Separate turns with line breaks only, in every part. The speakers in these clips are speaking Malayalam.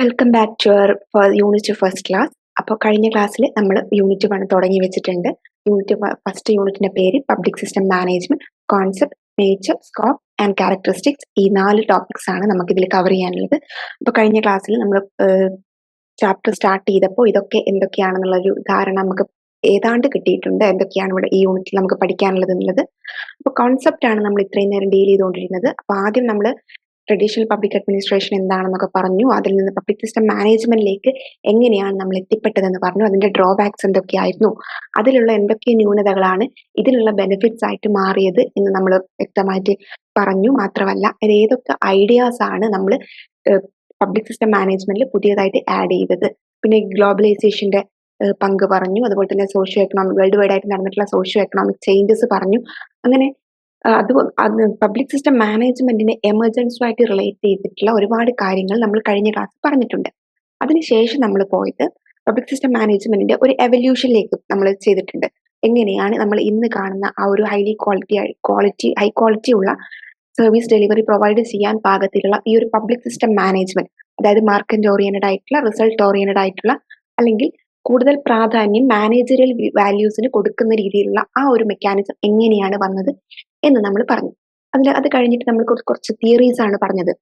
Welcome back to our unit first class അപ്പോൾ കഴിഞ്ഞ ക്ലാസ്സിൽ നമ്മൾ യൂണിറ്റ് വൺ തുടങ്ങി വെച്ചിട്ടുണ്ട്. യൂണിറ്റ് ഫസ്റ്റ് യൂണിറ്റിന്റെ പേര് public system management concept nature scope and characteristics ഈ നാല് ടോപ്പിക്സ് ആണ് നമുക്ക് ഇതിൽ കവർ ചെയ്യാനുള്ളത്. അപ്പോൾ കഴിഞ്ഞ ക്ലാസ്സിൽ നമ്മൾ ചാപ്റ്റർ സ്റ്റാർട്ട് ചെയ്തപ്പോൾ ഇതൊക്കെ എന്തൊക്കെയാണെന്നുള്ള ഒരു ധാരണ നമുക്ക് ഏതാണ്ട് കിട്ടിയിട്ടുണ്ട്. എന്തൊക്കെയാണ് ഇവിടെ ഈ യൂണിറ്റിൽ നമുക്ക് പഠിക്കാനുള്ളത് എന്നുള്ളത്. അപ്പോൾ കോൺസെപ്റ്റ് ആണ് നമ്മൾ ഇത്രയും നേരം ഡീൽ ചെയ്തുകൊണ്ടിരുന്നത്. അപ്പോൾ ആദ്യം നമ്മൾ ട്രഡീഷണൽ പബ്ലിക് അഡ്മിനിസ്ട്രേഷൻ എന്താണെന്നൊക്കെ പറഞ്ഞു. അതിൽ നിന്ന് പബ്ലിക് സിസ്റ്റം മാനേജ്മെന്റിലേക്ക് എങ്ങനെയാണ് നമ്മൾ എത്തിപ്പെട്ടതെന്ന് പറഞ്ഞു. അതിന്റെ ഡ്രോബാക്സ് എന്തൊക്കെയായിരുന്നു. അതിലുള്ള എന്തൊക്കെ ന്യൂനതകളാണ് ഇതിലുള്ള ബെനിഫിറ്റ്സ് ആയിട്ട് മാറിയത് എന്ന് നമ്മൾ വ്യക്തമായിട്ട് പറഞ്ഞു. മാത്രമല്ല ഏതൊക്കെ ഐഡിയാസ് ആണ് നമ്മൾ പബ്ലിക് സിസ്റ്റം മാനേജ്മെന്റിൽ പുതിയതായിട്ട് ആഡ് ചെയ്തത്. പിന്നെ ഗ്ലോബലൈസേഷന്റെ പങ്ക് പറഞ്ഞു. അതുപോലെ തന്നെ സോഷ്യോ എക്കണോമിക് വേൾഡ് വൈഡ് ആയിട്ട് നടന്നിട്ടുള്ള സോഷ്യോ എക്കണോമിക് ചേഞ്ചസ് പറഞ്ഞു. അങ്ങനെ അത് പബ്ലിക് സിസ്റ്റം മാനേജ്മെന്റിനെ എമർജൻസുമായിട്ട് റിലേറ്റ് ചെയ്തിട്ടുള്ള ഒരുപാട് കാര്യങ്ങൾ നമ്മൾ കഴിഞ്ഞ ക്ലാസ് പറഞ്ഞിട്ടുണ്ട്. അതിനുശേഷം നമ്മൾ പോയത് പബ്ലിക് സിസ്റ്റം മാനേജ്മെന്റിന്റെ ഒരു എവല്യൂഷനിലേക്ക് നമ്മൾ ചെയ്തിട്ടുണ്ട്. എങ്ങനെയാണ് നമ്മൾ ഇന്ന് കാണുന്ന ആ ഒരു highly quality quality high quality ഉള്ള സർവീസ് ഡെലിവറി പ്രൊവൈഡ് ചെയ്യാൻ പാകത്തിലുള്ള ഈ ഒരു പബ്ലിക് സിസ്റ്റം മാനേജ്മെന്റ് അതായത് മാർക്കറ്റ് ഓറിയന്റഡ് ആയിട്ടുള്ള റിസൾട്ട് ഓറിയന്റഡ് ആയിട്ടുള്ള അല്ലെങ്കിൽ കൂടുതൽ പ്രാധാന്യം മാനേജറിയൽ വാല്യൂസിന് കൊടുക്കുന്ന രീതിയിലുള്ള ആ ഒരു മെക്കാനിസം എങ്ങനെയാണ് വന്നത് എന്ന് നമ്മൾ പറഞ്ഞു. അതിൽ അത് കഴിഞ്ഞിട്ട് നമ്മൾ കുറച്ച് തിയറീസ് ആണ് പറഞ്ഞത്.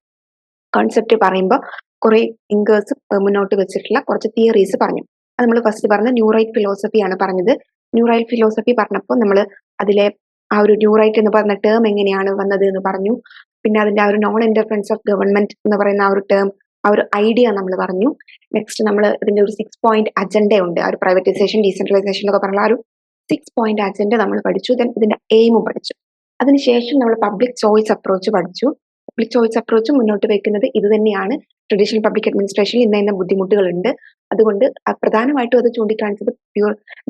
കോൺസെപ്റ്റ് പറയുമ്പോൾ കുറെ തിങ്കേഴ്സ് മുന്നോട്ട് വെച്ചിട്ടുള്ള കുറച്ച് തിയറീസ് പറഞ്ഞു. അത് നമ്മൾ ഫസ്റ്റ് പറഞ്ഞ ന്യൂറൈറ്റ് ഫിലോസഫി ആണ് പറഞ്ഞത്. ന്യൂറൈറ്റ് ഫിലോസഫി പറഞ്ഞപ്പോൾ നമ്മൾ അതിലെ ആ ഒരു ന്യൂറൈറ്റ് എന്ന് പറഞ്ഞ ടേം എങ്ങനെയാണ് വന്നത് എന്ന് പറഞ്ഞു. പിന്നെ അതിന്റെ ആ ഒരു നോൺ ഇന്റർഫറൻസ് ഓഫ് ഗവൺമെന്റ് എന്ന് പറയുന്ന ആ ഒരു ടേം ആ ഒരു ഐഡിയ നമ്മൾ പറഞ്ഞു. നെക്സ്റ്റ് നമ്മൾ ഇതിന്റെ ഒരു സിക്സ് പോയിന്റ് അജണ്ട ഉണ്ട്. ആ ഒരു പ്രൈവറ്റൈസേഷൻ ഡീസെൻട്രലൈസേഷൻ എന്നൊക്കെ പറഞ്ഞ ആ ഒരു സിക്സ് പോയിന്റ് അജണ്ട നമ്മൾ പഠിച്ചു. ദെൻ ഇതിന്റെ എയിമും പഠിച്ചു. അതിനുശേഷം നമ്മൾ പബ്ലിക് ചോയ്സ് അപ്രോച്ച് പഠിച്ചു. പബ്ലിക് ചോയ്സ് അപ്രോച്ച് മുന്നോട്ട് വെക്കുന്നത് ഇത് തന്നെയാണ്. ട്രഡീഷണൽ പബ്ലിക് അഡ്മിനിസ്ട്രേഷനിൽ ഇന്ന ഇന്ന ബുദ്ധിമുട്ടുകളുണ്ട്. അതുകൊണ്ട് പ്രധാനമായിട്ടും അത് ചൂണ്ടിക്കാണിച്ചത്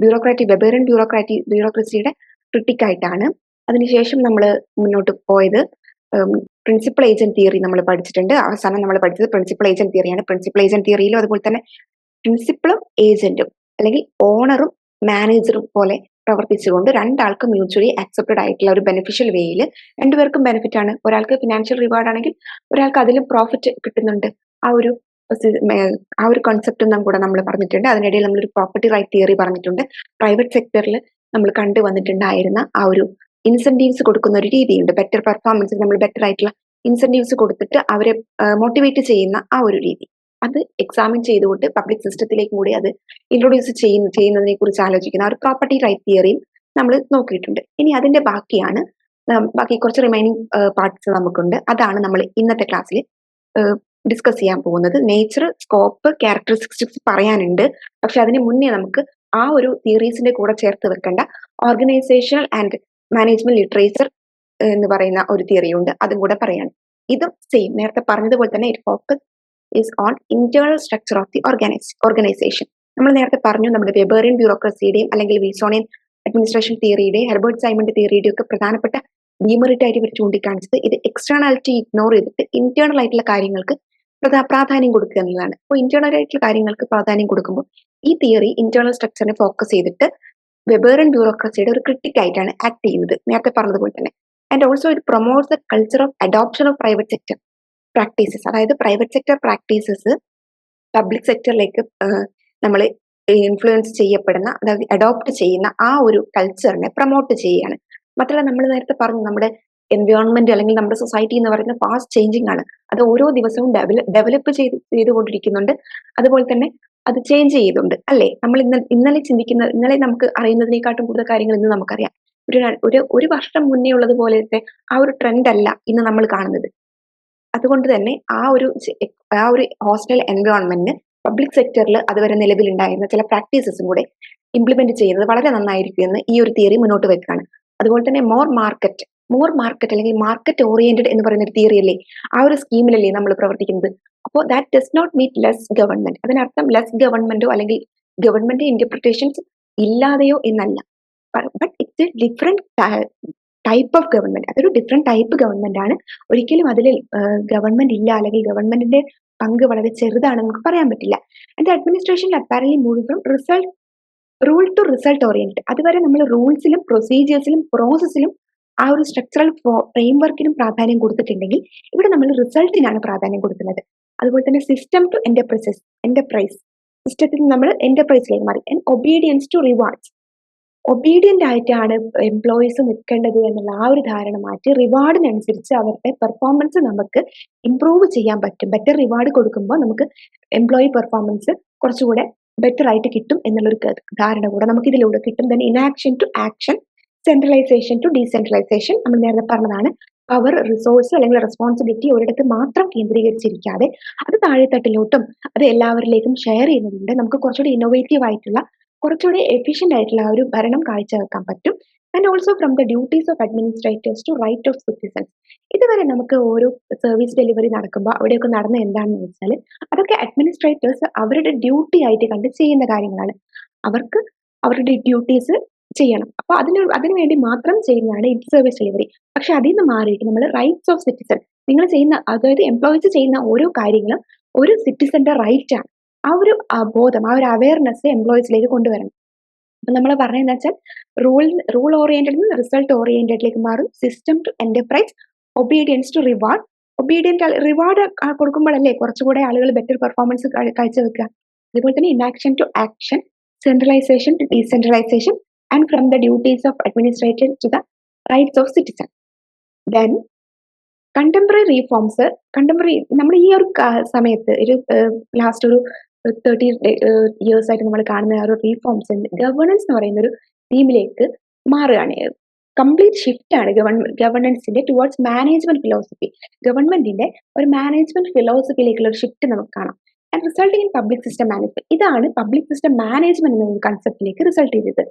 ബ്യൂറോക്രാറ്റി വെബേറിയൻ ബ്യൂറോക്രാറ്റി ബ്യൂറോക്രസിയുടെ ക്രിട്ടിക്കായിട്ടാണ് അതിനുശേഷം നമ്മൾ മുന്നോട്ട് പോയത്. പ്രിൻസിപ്പൽ ഏജന്റ് തിയറി നമ്മൾ പഠിച്ചിട്ടുണ്ട്. അവസാനം നമ്മൾ പഠിച്ചത് പ്രിൻസിപ്പൽ ഏജന്റ് തിയറിയാണ് പ്രിൻസിപ്പൽ ഏജന്റ് തിയറിയിലും അതുപോലെ തന്നെ പ്രിൻസിപ്പളും ഏജന്റും അല്ലെങ്കിൽ ഓണറും മാനേജറും പോലെ പ്രവർത്തിച്ചുകൊണ്ട് രണ്ടാൾക്കും മ്യൂച്വലി അക്സെപ്റ്റഡ് ആയിട്ടുള്ള ഒരു ബെനിഫിഷ്യൽ വേയിൽ രണ്ടുപേർക്കും ബെനിഫിറ്റ് ആണ്. ഒരാൾക്ക് ഫിനാൻഷ്യൽ റിവാർഡ് ആണെങ്കിൽ ഒരാൾക്ക് അതിലും പ്രോഫിറ്റ് കിട്ടുന്നുണ്ട്. ആ ഒരു ആ ഒരു കോൺസെപ്റ്റും നാം കൂടെ നമ്മൾ പറഞ്ഞിട്ടുണ്ട്. അതിനിടയിൽ നമ്മളൊരു പ്രോപ്പർട്ടി റൈറ്റ് തിയറി പറഞ്ഞിട്ടുണ്ട്. പ്രൈവറ്റ് സെക്ടറിൽ നമ്മൾ കണ്ടുവന്നിട്ടുണ്ടായിരുന്ന ആ ഒരു ഇൻസെന്റീവ്സ് കൊടുക്കുന്ന ഒരു രീതിയുണ്ട് ബെറ്റർ പെർഫോമൻസ് നമ്മൾ ബെറ്റർ ആയിട്ടുള്ള ഇൻസെന്റീവ്സ് കൊടുത്തിട്ട് അവരെ മോട്ടിവേറ്റ് ചെയ്യുന്ന ആ ഒരു രീതി. അത് എക്സാമിൻ ചെയ്തുകൊണ്ട് പബ്ലിക് സിസ്റ്റത്തിലേക്ക് കൂടി അത് ഇൻട്രൊഡ്യൂസ് ചെയ്യുന്ന ചെയ്യുന്നതിനെ കുറിച്ച് ആലോചിക്കുന്ന ഒരു പ്രോപ്പർട്ടി റൈറ്റ് തിയറിയും നമ്മൾ നോക്കിയിട്ടുണ്ട്. ഇനി അതിന്റെ ബാക്കിയാണ് ബാക്കി കുറച്ച് റിമൈനിങ് പാർട്സ് നമുക്കുണ്ട്. അതാണ് നമ്മൾ ഇന്നത്തെ ക്ലാസ്സിൽ ഡിസ്കസ് ചെയ്യാൻ പോകുന്നത്. നേച്ചർ സ്കോപ്പ് ക്യാരക്ടറിസ്റ്റിക്സ് പറയാനുണ്ട്. പക്ഷെ അതിന് മുന്നേ നമുക്ക് ആ ഒരു തിയറീസിന്റെ കൂടെ ചേർത്ത് വെക്കേണ്ട ഓർഗനൈസേഷണൽ ആൻഡ് മാനേജ്മെന്റ് ലിറ്ററേച്ചർ എന്ന് പറയുന്ന ഒരു തിയറി ഉണ്ട്. അതും കൂടെ പറയാണ്. ഇതും സെയിം നേരത്തെ പറഞ്ഞതുപോലെ തന്നെ it focus is on internal structure of the organise organisation നമ്മൾ നേരത്തെ പറഞ്ഞു നമ്മുടെ വെബേറിയൻ ബ്യൂറോക്രസിയുടെയും അല്ലെങ്കിൽ വിൽസോണിയൻ അഡ്മിനിസ്ട്രേഷൻ തിയറിയുടെയും ഹെർബർട്ട് സൈമന്റെ തിയറിയുടെയും ഒക്കെ പ്രധാനപ്പെട്ട ഡീമെറിറ്റ് ആയിട്ട് ഇവർ ചൂണ്ടിക്കാണിച്ചത് ഇത് എക്സ്റ്റേണാലിറ്റി ഇഗ്നോർ ചെയ്തിട്ട് ഇന്റേണൽ ആയിട്ടുള്ള കാര്യങ്ങൾക്ക് പ്രാധാന്യം കൊടുക്കുക എന്നുള്ളതാണ്. അപ്പോൾ ഇന്റേണൽ ആയിട്ടുള്ള കാര്യങ്ങൾക്ക് പ്രാധാന്യം കൊടുക്കുമ്പോൾ ഈ തിയറി ഇന്റേണൽ സ്ട്രക്ചറിനെ ഫോക്കസ് ചെയ്തിട്ട് വെബേറിയൻ ബ്യൂറോക്രസിയുടെ ഒരു ക്രിട്ടിക് ആയിട്ടാണ് ആക്ട് ചെയ്യുന്നത്. നേരത്തെ പറഞ്ഞതുപോലെ തന്നെ. And also it promotes the culture of adoption of private sector practices അതായത് പ്രൈവറ്റ് സെക്ടർ പ്രാക്ടീസസ് പബ്ലിക് സെക്ടറിലേക്ക് നമ്മൾ ഇൻഫ്ലുവൻസ് ചെയ്യപ്പെടുന്ന അതായത് അഡോപ്റ്റ് ചെയ്യുന്ന ആ ഒരു കൾച്ചറിനെ പ്രൊമോട്ട് ചെയ്യുകയാണ്. മാത്രമല്ല നമ്മൾ നേരത്തെ പറഞ്ഞു നമ്മുടെ എൻവയോൺമെന്റ് അല്ലെങ്കിൽ നമ്മുടെ സൊസൈറ്റി എന്ന് പറയുന്നത് ഫാസ്റ്റ് ചേഞ്ചിങ് ആണ്. അത് ഓരോ ദിവസവും ഡെവലപ്പ് ചെയ്ത് ചെയ്തുകൊണ്ടിരിക്കുന്നുണ്ട്. അതുപോലെ തന്നെ അത് ചേഞ്ച് ചെയ്തുണ്ട് അല്ലേ? നമ്മൾ ഇന്ന ഇന്നലെ ചിന്തിക്കുന്ന ഇന്നലെ നമുക്ക് അറിയുന്നതിനെക്കാട്ടും കൂടുതൽ കാര്യങ്ങൾ ഇന്ന് നമുക്കറിയാം. ഒരു ഒരു ഒരു വർഷം മുന്നേ ഉള്ളത് പോലത്തെ ആ ഒരു ട്രെൻഡ് അല്ല ഇന്ന് നമ്മൾ കാണുന്നത്. അതുകൊണ്ട് തന്നെ ആ ഒരു ആ ഒരു ഹോസ്റ്റൽ എൻവയോൺമെന്റിന് പബ്ലിക് സെക്ടറിൽ അതുവരെ നിലവിലുണ്ടായിരുന്ന ചില പ്രാക്ടീസസും കൂടെ ഇംപ്ലിമെന്റ് ചെയ്യുന്നത് വളരെ നന്നായിരിക്കും എന്ന് ഈ ഒരു തിയറി മുന്നോട്ട് വെക്കുകയാണ്. അതുപോലെ തന്നെ മോർ മാർക്കറ്റ് മോർ മാർക്കറ്റ് അല്ലെങ്കിൽ മാർക്കറ്റ് ഓറിയന്റഡ് എന്ന് പറയുന്ന ഒരു തിയറി അല്ലേ? ആ ഒരു സ്കീമിലല്ലേ നമ്മൾ പ്രവർത്തിക്കുന്നത്? അപ്പോൾ that does not meet less government അതിനർത്ഥം ലെസ് ഗവൺമെന്റോ അല്ലെങ്കിൽ ഗവൺമെന്റ് ഇന്റർപ്രിട്ടേഷൻസ് ഇല്ലാതെയോ എന്നല്ല. But it's a different type of government അതൊരു ഡിഫറെന്റ് ടൈപ്പ് ഗവൺമെന്റ് ആണ്. ഒരിക്കലും അതിൽ ഗവൺമെന്റ് ഇല്ല അല്ലെങ്കിൽ ഗവൺമെന്റിന്റെ പങ്ക് വളരെ ചെറുതാണ് നമുക്ക് പറയാൻ പറ്റില്ല. ആൻഡ് അഡ്മിനിസ്ട്രേഷൻ അപ്പാരലി മുഴുവൻ result rule to result oriented അതുവരെ നമ്മൾ റൂൾസിലും പ്രൊസീജിയേഴ്സിലും പ്രോസസ്സിലും ആ ഒരു സ്ട്രക്ചറൽ ഫ്രെയിം വർക്കിനും പ്രാധാന്യം കൊടുത്തിട്ടുണ്ടെങ്കിൽ ഇവിടെ നമ്മൾ റിസൾട്ടിനാണ് പ്രാധാന്യം കൊടുക്കുന്നത്. അതുപോലെ തന്നെ സിസ്റ്റം ടു എന്റർപ്രൈസസ് എന്റർപ്രൈസ് സിസ്റ്റത്തിൽ നമ്മൾ എന്റർപ്രൈസിലേക്ക് മാറി. And obedience to rewards obedient ആയിട്ടാണ് എംപ്ലോയീസ് നിൽക്കേണ്ടത് എന്നുള്ള ആ ഒരു ധാരണ മാറ്റി റിവാർഡിനനുസരിച്ച് അവരുടെ പെർഫോമൻസ് നമുക്ക് ഇമ്പ്രൂവ് ചെയ്യാൻ പറ്റും. ബെറ്റർ റിവാർഡ് കൊടുക്കുമ്പോൾ നമുക്ക് എംപ്ലോയി പെർഫോമൻസ് കുറച്ചുകൂടെ ബെറ്റർ ആയിട്ട് കിട്ടും എന്നുള്ളൊരു ധാരണ കൂടെ നമുക്ക് ഇതിലൂടെ കിട്ടും. Then action to action centralisation to decentralisation നമ്മൾ നേരത്തെ പറഞ്ഞതാണ്. പവർ റിസോഴ്സ് അല്ലെങ്കിൽ റെസ്പോൺസിബിലിറ്റി ഒരിടത്ത് മാത്രം കേന്ദ്രീകരിച്ചിരിക്കാതെ അത് താഴെത്തട്ടിലോട്ടും അത് എല്ലാവരിലേക്കും ഷെയർ ചെയ്യുന്നതുകൊണ്ട് നമുക്ക് കുറച്ചുകൂടി ഇന്നോവേറ്റീവ് ആയിട്ടുള്ള കുറച്ചുകൂടി എഫിഷ്യന്റ് ആയിട്ടുള്ള ഒരു ഭരണം കാഴ്ചവെക്കാൻ പറ്റും. And also from the duties of administrators to right of citizens ഇതുവരെ നമുക്ക് ഓരോ സർവീസ് ഡെലിവറി നടക്കുമ്പോൾ അവിടെയൊക്കെ നടന്ന എന്താണെന്ന് വെച്ചാൽ അതൊക്കെ അഡ്മിനിസ്ട്രേറ്റേഴ്സ് അവരുടെ ഡ്യൂട്ടി ആയിട്ട് കണ്ട് ചെയ്യുന്ന കാര്യങ്ങളാണ്. അവർക്ക് അവരുടെ ഡ്യൂട്ടീസ് ചെയ്യണം. അപ്പൊ അതിന് അതിനുവേണ്ടി മാത്രം ചെയ്യുന്നതാണ് ഇൻ സർവീസ് ഡെലിവറി. പക്ഷെ അതിൽ നിന്ന് മാറിയിട്ട് നമ്മൾ റൈറ്റ്സ് ഓഫ് സിറ്റിസൺ നിങ്ങൾ ചെയ്യുന്ന അതായത് എംപ്ലോയീസ് ചെയ്യുന്ന ഓരോ കാര്യങ്ങളും ഒരു സിറ്റിസന്റെ റൈറ്റ് ആണ്. ആ ഒരു ബോധം ആ ഒരു അവയർനെസ് എംപ്ലോയീസിലേക്ക് കൊണ്ടുവരണം. അപ്പൊ നമ്മൾ പറയുന്നത് വെച്ചാൽ റൂൾ റൂൾ ഓറിയന്റഡ് നിന്ന് റിസൾട്ട് ഓറിയന്റഡിലേക്ക് മാറും. System to enterprise obedience to reward obedient reward കൊടുക്കുമ്പോഴല്ലേ കുറച്ചുകൂടെ ആളുകൾ ബെറ്റർ പെർഫോമൻസ് കാഴ്ചവെക്കുക. അതുപോലെ തന്നെ inaction to action centralisation to decentralisation and from the duties of administrator to the rights of citizen then contemporary reforms contemporary നമ്മൾ ഈ ഒരു സമയത്ത് ഒരു ലാസ്റ്റ് ഒരു തേർട്ടി ഇയേഴ്സ് ആയിട്ട് നമ്മൾ കാണുന്ന ഒരു റീഫോംസ് ഗവർണൻസ് എന്ന് പറയുന്ന ഒരു തീമിലേക്ക് മാറുകയാണ്. കംപ്ലീറ്റ് ഷിഫ്റ്റ് ആണ് ഗവർണൻസിന്റെ ടുവേർഡ്സ് മാനേജ്മെന്റ് ഫിലോസഫി ഗവൺമെന്റിന്റെ ഒരു മാനേജ്മെന്റ് ഫിലോസഫിയിലേക്കുള്ള ഒരു ഷിഫ്റ്റ് നമുക്ക് കാണാം. And resulting in public system management ഇതാണ് പബ്ലിക് സിസ്റ്റം മാനേജ്മെന്റ് എന്ന കൺസെപ്റ്റിലേക്ക് റിസൾട്ട് ചെയ്തത്.